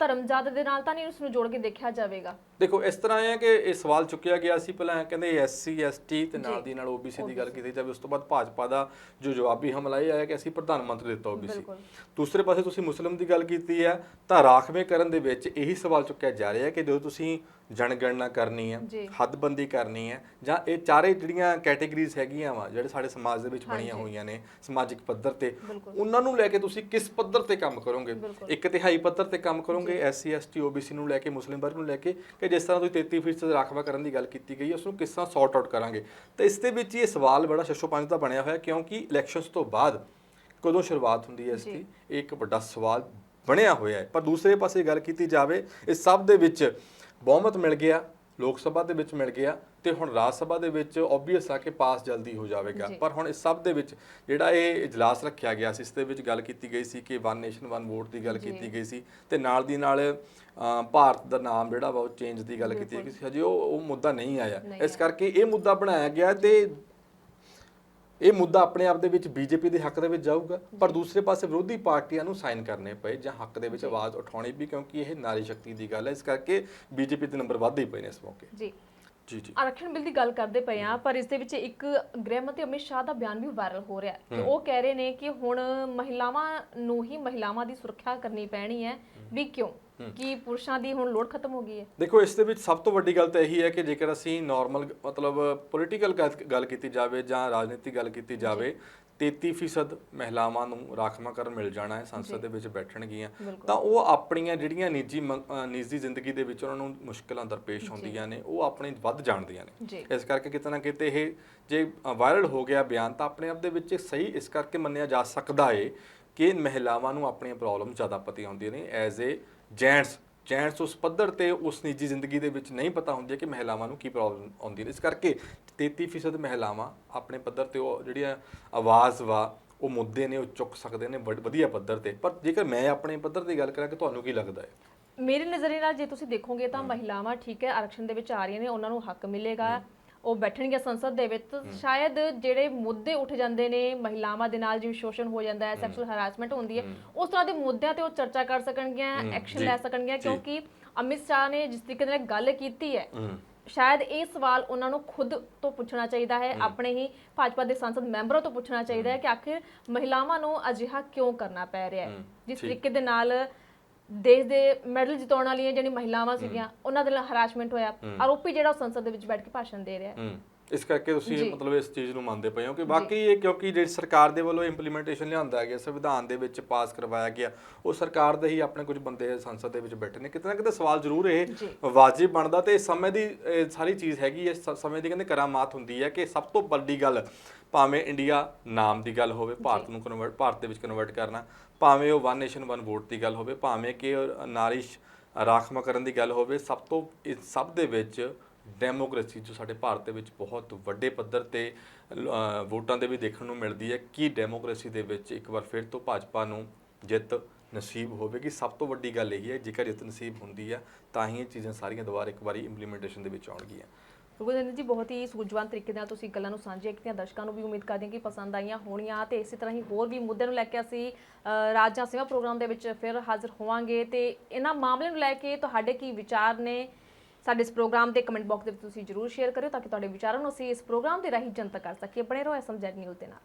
ਧਰਮਜਾਤ ਦੇ ਨਾਲ ਤਾਂ ਨਹੀਂ ਉਸ ਨੂੰ ਜੋੜ ਕੇ ਦੇਖਿਆ ਜਾਵੇਗਾ। ਦੇਖੋ ਇਸ ਤਰ੍ਹਾਂ ਹੈ ਕਿ ਇਹ ਸਵਾਲ ਚੁੱਕਿਆ ਗਿਆ ਸੀ ਪਹਿਲਾਂ ਕਹਿੰਦੇ ਐਸਸੀ ਐਸਟੀ ਤੇ ਨਾਲ ਦੀ ਨਾਲ ਓਬੀਸੀ ਦੀ ਗੱਲ ਕੀਤੀ ਜਾਵੇ ਉਸ ਤੋਂ ਬਾਅਦ ਭਾਜਪਾ ਦਾ ਜੋ ਜਵਾਬੀ ਹਮਲਾ ਇਹ ਆਇਆ ਕਿ ਅਸੀਂ ਪ੍ਰਧਾਨ ਮੰਤਰੀ ਦਿੱਤਾ ਓਬੀਸੀ। ਦੂਸਰੇ ਪਾਸੇ ਤੁਸੀਂ ਮੁਸਲਿਮ ਦੀ ਗੱਲ ਕੀਤੀ ਹੈ ਤਾਂ ਰਾਖਵੇਂ ਕਰਨ ਦੇ ਵਿੱਚ ਇਹੀ ਸਵਾਲ ਚੁੱਕਿਆ ਜਾ ਰਿਹਾ ਹੈ ਕਿ ਜਦੋਂ ਤੁਸੀਂ ਜਨਗਣਨਾ ਕਰਨੀ ਹੈ। ਹੱਦਬੰਦੀ ਕਰਨੀ ਹੈ ਜਾਂ ਇਹ ਚਾਰੇ ਜਿਹੜੀਆਂ ਕੈਟਾਗਰੀਜ਼ ਹੈਗੀਆਂ ਵਾ ਜਿਹੜੇ ਸਾਡੇ ਸਮਾਜ ਦੇ ਵਿੱਚ ਬਣੀਆਂ ਹੋਈਆਂ ਨੇ ਸਮਾਜਿਕ ਪੱਧਰ ਤੇ। ਉਹਨਾਂ ਨੂੰ ਲੈ ਕੇ ਤੁਸੀਂ ਕਿਸ ਪੱਧਰ ਤੇ ਕੰਮ ਕਰੋਗੇ। ਇੱਕ ਤਿਹਾਈ ਪੱਧਰ ਤੇ ਕੰਮ ਕਰੋਗੇ ਐਸਸੀ ਐਸਟੀ ਓਬੀਸੀ ਨੂੰ ਲੈ ਕੇ ਮੁਸਲਿਮ ਵਰਗ ਨੂੰ ਲੈ ਕੇ ਕਿ ਜਿਸ ਤਰ੍ਹਾਂ ਤੁਸੀਂ 33% ਰਾਖਵਾ ਕਰਨ ਦੀ ਗੱਲ ਕੀਤੀ ਗਈ ਹੈ ਉਸ ਨੂੰ ਕਿਸ ਤਰ੍ਹਾਂ ਸੌਰਟ ਆਊਟ ਕਰਾਂਗੇ? ਤਾਂ ਇਸ ਦੇ ਵਿੱਚ ਇਹ ਸਵਾਲ ਬੜਾ ਸ਼ਸ਼ੋ ਪੰਜ ਦਾ ਬਣਿਆ ਹੋਇਆ ਕਿਉਂਕਿ ਇਲੈਕਸ਼ਨਸ ਤੋਂ ਬਾਅਦ ਕਦੋਂ ਸ਼ੁਰੂਆਤ ਹੁੰਦੀ ਹੈ ਇਸ ਦੀ? ਇਹ ਇੱਕ ਵੱਡਾ ਸਵਾਲ ਬਣਿਆ ਹੋਇਆ ਹੈ। ਪਰ ਦੂਸਰੇ ਪਾਸੇ ਗੱਲ ਕੀਤੀ ਜਾਵੇ ਇਸ ਸਭ ਦੇ ਵਿੱਚ ਬਹੁਮਤ ਮਿਲ ਗਿਆ। ਲੋਕ ਸਭਾ ਦੇ ਵਿੱਚ ਮਿਲ ਗਿਆ ਤੇ ਹੁਣ ਰਾਜ ਸਭਾ ਦੇ ਵਿੱਚ ਆਬਵੀਅਸ ਆ ਕਿ ਪਾਸ ਜਲਦੀ ਹੋ ਜਾਵੇਗਾ। ਪਰ ਹੁਣ ਇਸ ਸਭ ਦੇ ਵਿੱਚ ਜਿਹੜਾ ਇਹ ਇਜਲਾਸ ਰੱਖਿਆ ਗਿਆ ਸੀ ਇਸ ਦੇ ਵਿੱਚ ਗੱਲ ਕੀਤੀ ਗਈ ਸੀ ਕਿ ਵਨ ਨੇਸ਼ਨ ਵਨ ਵੋਟ ਦੀ ਗੱਲ ਕੀਤੀ ਗਈ ਸੀ ਤੇ ਨਾਲ ਦੀ ਨਾਲ ਭਾਰਤ ਦਾ ਨਾਮ ਜਿਹੜਾ ਵਾ ਉਹ ਚੇਂਜ ਦੀ ਗੱਲ ਕੀਤੀ ਗਈ ਸੀ। ਹਜੇ ਉਹ ਉਹ ਮੁੱਦਾ ਨਹੀਂ ਆਇਆ। ਇਸ ਕਰਕੇ ਇਹ ਮੁੱਦਾ ਬਣਾਇਆ ਗਿਆ ਤੇ ਇਹ ਮੁੱਦਾ ਆਪਣੇ ਆਪ ਦੇ ਵਿੱਚ ਬੀਜੇਪੀ ਦੇ ਹੱਕ ਦੇ ਵਿੱਚ ਜਾਊਗਾ ਪਰ ਦੂਸਰੇ ਪਾਸੇ ਵਿਰੋਧੀ ਪਾਰਟੀਆਂ ਨੂੰ ਸਾਈਨ ਕਰਨੇ ਪਏ ਜਾਂ ਹੱਕ ਦੇ ਵਿੱਚ ਆਵਾਜ਼ ਉਠਾਉਣੀ ਵੀ ਕਿਉਂਕਿ ਇਹ ਨਾਰੀ ਸ਼ਕਤੀ ਦੀ ਗੱਲ ਹੈ। ਇਸ ਕਰਕੇ ਬੀਜੇਪੀ ਦੇ ਨੰਬਰ ਵੱਧ ਹੀ ਪਏ ਨੇ ਇਸ ਮੌਕੇ। ਜੀ। ਜੀ ਜੀ। ਆਰਕਸ਼ਣ ਬਿੱਲ ਦੀ ਗੱਲ ਕਰਦੇ ਪਏ ਆ ਪਰ ਇਸ ਦੇ ਵਿੱਚ ਇੱਕ ਗ੍ਰਹਿ ਮੰਤਰੀ ਅਮਿਤ ਸ਼ਾਹ ਦਾ ਬਿਆਨ ਵੀ ਵਾਇਰਲ ਹੋ ਰਿਹਾ ਕਿ ਉਹ ਕਹਿ ਰਹੇ ਨੇ ਕਿ ਹੁਣ ਮਹਿਲਾਵਾਂ ਨੂੰ ਹੀ ਮਹਿਲਾਵਾਂ ਦੀ ਸੁਰੱਖਿਆ ਕਰਨੀ ਪੈਣੀ ਹੈ ਵੀ ਕਿਉਂ? ਕਿ ਪੁਰਸ਼ਾਂ ਦੀ ਹੁਣ ਲੋੜ ਖਤਮ ਹੋ ਗਈ ਹੈ। ਦੇਖੋ ਇਸ ਦੇ ਵਿੱਚ ਸਭ ਤੋਂ ਵੱਡੀ ਗੱਲ ਤਾਂ ਇਹੀ ਹੈ ਕਿ ਜੇਕਰ ਅਸੀਂ ਨਾਰਮਲ ਮਤਲਬ ਪੋਲੀਟੀਕਲ ਗੱਲ ਕੀਤੀ ਜਾਵੇ ਜਾਂ ਰਾਜਨੀਤਿਕ ਗੱਲ ਕੀਤੀ ਜਾਵੇ 33% ਮਹਿਲਾਵਾਂ ਨੂੰ ਰਾਖਵਾਂਕਰਨ ਮਿਲ ਜਾਣਾ ਹੈ ਸੰਸਦ ਦੇ ਵਿੱਚ ਬੈਠਣਗੀਆਂ। ਤਾਂ ਉਹ ਆਪਣੀਆਂ ਜਿਹੜੀਆਂ ਨਿੱਜੀ ਨਿੱਜੀ ਜ਼ਿੰਦਗੀ ਦੇ ਵਿੱਚ ਉਹਨਾਂ ਨੂੰ ਮੁਸ਼ਕਲਾਂ ਦਰਪੇਸ਼ ਹੁੰਦੀਆਂ ਨੇ ਉਹ ਆਪਣੀ ਵੱਧ ਜਾਣਦੀਆਂ ਨੇ। ਇਸ ਕਰਕੇ ਕਿਤੇ ਨਾ ਕਿਤੇ ਇਹ ਜੇ ਵਾਇਰਲ ਹੋ ਗਿਆ ਬਿਆਨ ਤਾਂ ਆਪਣੇ ਆਪ ਦੇ ਵਿੱਚ ਸਹੀ ਇਸ ਕਰਕੇ ਮੰਨਿਆ ਜਾ ਸਕਦਾ ਏ ਕਿ ਮਹਿਲਾਵਾਂ ਨੂੰ ਆਪਣੀਆਂ ਪ੍ਰੋਬਲਮ ਜ਼ਿਆਦਾ ਪਤਾ ਹੁੰਦੀਆਂ ਨੇ ਐਜ਼ ਏ ਜੈਂਟਸ ਜੈਂਟਸ ਉਸ ਪੱਧਰ ਤੇ ਉਸ ਨਿੱਜੀ ਜ਼ਿੰਦਗੀ ਦੇ ਵਿੱਚ ਨਹੀਂ ਪਤਾ ਹੁੰਦੀ ਕਿ ਮਹਿਲਾਵਾਂ ਨੂੰ ਕੀ ਪ੍ਰੋਬਲਮ ਆਉਂਦੀ ਨੇ। ਇਸ ਕਰਕੇ 33% ਮਹਿਲਾਵਾਂ ਆਪਣੇ ਪੱਧਰ ਤੇ ਉਹ ਜਿਹੜੀ ਆ ਆਵਾਜ਼ ਵਾ ਉਹ ਮੁੱਦੇ ਨੇ ਉਹ ਚੁੱਕ ਸਕਦੇ ਨੇ ਵਧੀਆ ਪੱਧਰ ਤੇ। ਪਰ ਜੇਕਰ ਮੈਂ ਆਪਣੇ ਪੱਧਰ ਦੀ ਗੱਲ ਕਰਾਂ ਕਿ ਤੁਹਾਨੂੰ ਕੀ ਲੱਗਦਾ ਹੈ? ਮੇਰੇ ਨਜ਼ਰੀਏ ਨਾਲ ਜੇ ਤੁਸੀਂ ਦੇਖੋਗੇ ਤਾਂ ਮਹਿਲਾਵਾਂ ਠੀਕ ਹੈ ਆਰਕਸ਼ਣ ਦੇ ਵਿੱਚ ਆ ਰਹੀਆਂ ਨੇ ਉਹਨਾਂ ਨੂੰ ਹੱਕ ਮਿਲੇਗਾ। ਉਹ ਬੈਠਣਗੇ ਸੰਸਦ ਦੇ ਵਿੱਚ ਸ਼ਾਇਦ ਜਿਹੜੇ ਮੁੱਦੇ ਉੱਠ ਜਾਂਦੇ ਨੇ ਮਹਿਲਾਵਾਂ ਦੇ ਨਾਲ ਜਿਵੇਂ ਸ਼ੋਸ਼ਣ ਹੋ ਜਾਂਦਾ ਹੈ ਸੈਕਸ਼ੂਅਲ ਹਰਾਸਮੈਂਟ ਹੁੰਦੀ ਹੈ ਉਸ ਤਰ੍ਹਾਂ ਦੇ ਮੁੱਦਿਆਂ ਤੇ ਉਹ ਚਰਚਾ ਕਰ ਸਕਣਗੀਆਂ ਐਕਸ਼ਨ ਲੈ ਸਕਣਗੀਆਂ ਕਿਉਂਕਿ ਅਮਿਤ ਸ਼ਾਹ ਨੇ ਜਿਸ ਤਰੀਕੇ ਨਾਲ ਗੱਲ ਕੀਤੀ ਹੈ ਸ਼ਾਇਦ ਇਹ ਸਵਾਲ ਉਹਨਾਂ ਨੂੰ ਖੁਦ ਤੋਂ ਪੁੱਛਣਾ ਚਾਹੀਦਾ ਹੈ ਆਪਣੇ ਹੀ ਭਾਜਪਾ ਦੇ ਸੰਸਦ ਮੈਂਬਰਾਂ ਤੋਂ ਪੁੱਛਣਾ ਚਾਹੀਦਾ ਹੈ ਕਿ ਆਖਿਰ ਮਹਿਲਾਵਾਂ ਨੂੰ ਅਜਿਹਾ ਕਿਉਂ ਕਰਨਾ ਪੈ ਰਿਹਾ ਹੈ? ਜਿਸ। ਤਰੀਕੇ ਦੇ ਨਾਲ ਦੇਸ਼ ਦੇ ਮੈਡਲ ਜਿਤਾਉਣ ਵਾਲੀਆਂ ਜਿਹੜੀ ਮਹਿਲਾਵਾਂ ਸੀਗੀਆਂ ਉਹਨਾਂ ਦੇ ਨਾਲ ਹਰਾਸਮੈਂਟ ਹੋਇਆ। ਆਰੋਪੀ ਜਿਹੜਾ ਉਹ ਸੰਸਦ ਦੇ ਵਿੱਚ ਬੈਠ ਕੇ ਭਾਸ਼ਣ ਦੇ ਰਿਹਾ। ਹੈ। ਇਸ ਕਰਕੇ ਤੁਸੀਂ। ਮਤਲਬ ਇਸ ਚੀਜ਼ ਨੂੰ ਮੰਨਦੇ ਪਏ ਹੋ ਕਿ ਬਾਕੀ ਇਹ ਕਿਉਂਕਿ ਜਿਹੜੀ ਸਰਕਾਰ ਦੇ ਵੱਲੋਂ ਇੰਪਲੀਮੈਂਟੇਸ਼ਨ ਲਿਆਂਦਾ ਗਿਆ ਸੰਵਿਧਾਨ ਦੇ ਵਿੱਚ ਪਾਸ ਕਰਵਾਇਆ ਗਿਆ ਉਹ ਸਰਕਾਰ ਦੇ ਹੀ ਆਪਣੇ ਕੁਝ ਬੰਦੇ ਸੰਸਦ ਦੇ ਵਿੱਚ ਬੈਠੇ ਨੇ। ਕਿਤੇ ਨਾ ਕਿਤੇ ਸਵਾਲ ਜ਼ਰੂਰ ਇਹ। ਵਾਜਿਬ ਬਣਦਾ ਤੇ ਇਸ ਸਮੇਂ ਦੀ ਸਾਰੀ ਚੀਜ਼ ਹੈਗੀ ਹੈ ਸ- ਸਮੇਂ ਦੀ ਕਹਿੰਦੇ ਕਰਾਮਾਤ ਹੁੰਦੀ ਹੈ ਕਿ ਸਭ ਤੋਂ ਵੱਡੀ ਗੱਲ ਭਾਵੇਂ ਇੰਡੀਆ ਨਾਮ ਦੀ ਗੱਲ ਹੋਵੇ ਭਾਰਤ ਨੂੰ ਕਨਵਰਟ ਭਾਰਤ ਦੇ ਵਿੱਚ ਕਨਵਰਟ ਕਰਨਾ ਭਾਵੇਂ ਉਹ ਵਨ ਨੇਸ਼ਨ ਵਨ ਵੋਟ ਦੀ ਗੱਲ ਹੋਵੇ, ਭਾਵੇਂ ਕਿ ਨਾਰੀ ਨਾਰਿਸ਼ ਰਾਖਵਾਂਕਰਨ ਦੀ ਗੱਲ ਹੋਵੇ, ਸਭ ਤੋਂ ਇਸ ਸਭ ਦੇ ਵਿੱਚ ਡੈਮੋਕ੍ਰੇਸੀ ਜੋ ਸਾਡੇ ਭਾਰਤ ਦੇ ਵਿੱਚ ਬਹੁਤ ਵੱਡੇ ਪੱਧਰ ਤੇ ਵੋਟਾਂ ਦੇ ਵੀ ਦੇਖਣ ਨੂੰ ਮਿਲਦੀ ਹੈ, ਕਿ ਡੈਮੋਕ੍ਰੇਸੀ ਦੇ ਵਿੱਚ ਇੱਕ ਵਾਰ ਫਿਰ ਤੋਂ ਭਾਜਪਾ ਨੂੰ ਜਿੱਤ ਨਸੀਬ ਹੋਵੇਗੀ? ਸਭ ਤੋਂ ਵੱਡੀ ਗੱਲ ਇਹ ਹੈ, ਜੇਕਰ ਜਿੱਤ ਨਸੀਬ ਹੁੰਦੀ ਹੈ, ਤਾਂ ਹੀ ਇਹ ਚੀਜ਼ਾਂ ਸਾਰੀਆਂ ਦੁਬਾਰਾ ਇੱਕ ਵਾਰੀ ਇੰਪਲੀਮੈਂਟੇਸ਼ਨ ਦੇ ਵਿੱਚ ਆਉਣਗੀਆਂ। ਗੁਰਜਿੰਦਰ ਜੀ, ਬਹੁਤ ਹੀ ਸੂਝਵਾਨ ਤਰੀਕੇ ਨਾਲ ਤੁਸੀਂ ਗੱਲਾਂ ਨੂੰ ਸਾਂਝੀਆਂ ਕੀਤੀਆਂ, ਦਰਸ਼ਕਾਂ ਨੂੰ ਵੀ ਉਮੀਦ ਕਰਦੇ ਹਾਂ ਕਿ ਪਸੰਦ ਆਈਆਂ ਹੋਣੀਆਂ ਤੇ ਇਸੇ ਤਰ੍ਹਾਂ ਹੀ ਹੋਰ ਵੀ ਮੁੱਦੇ ਨੂੰ ਲੈ ਕੇ ਅਸੀਂ ਰਾਜਾਂ ਸੇਵਾ ਪ੍ਰੋਗਰਾਮ ਦੇ ਵਿੱਚ ਫਿਰ ਹਾਜ਼ਰ ਹੋਵਾਂਗੇ ਤੇ ਇਹਨਾਂ ਮਾਮਲੇ ਨੂੰ ਲੈ ਕੇ ਤੁਹਾਡੇ ਕੀ ਵਿਚਾਰ ਨੇ? ਸਾਡੇ ਇਸ ਪ੍ਰੋਗਰਾਮ ਦੇ ਕਮੈਂਟ ਬਾਕਸ ਦੇ ਵਿੱਚ ਤੁਸੀਂ ਜਰੂਰ ਸ਼ੇਅਰ ਕਰਿਓ ਤਾਂ ਕਿ ਤੁਹਾਡੇ ਵਿਚਾਰਾਂ ਨੂੰ ਅਸੀਂ ਇਸ ਪ੍ਰੋਗਰਾਮ ਦੇ ਰਾਹੀਂ ਜਨਤਕ ਕਰ ਸਕੀਏ। ਬਣੇ ਰਹੋ ਐਸਐਮ ਜ਼ੈਡ ਨਿਊਜ਼ ਦੇ ਨਾਲ।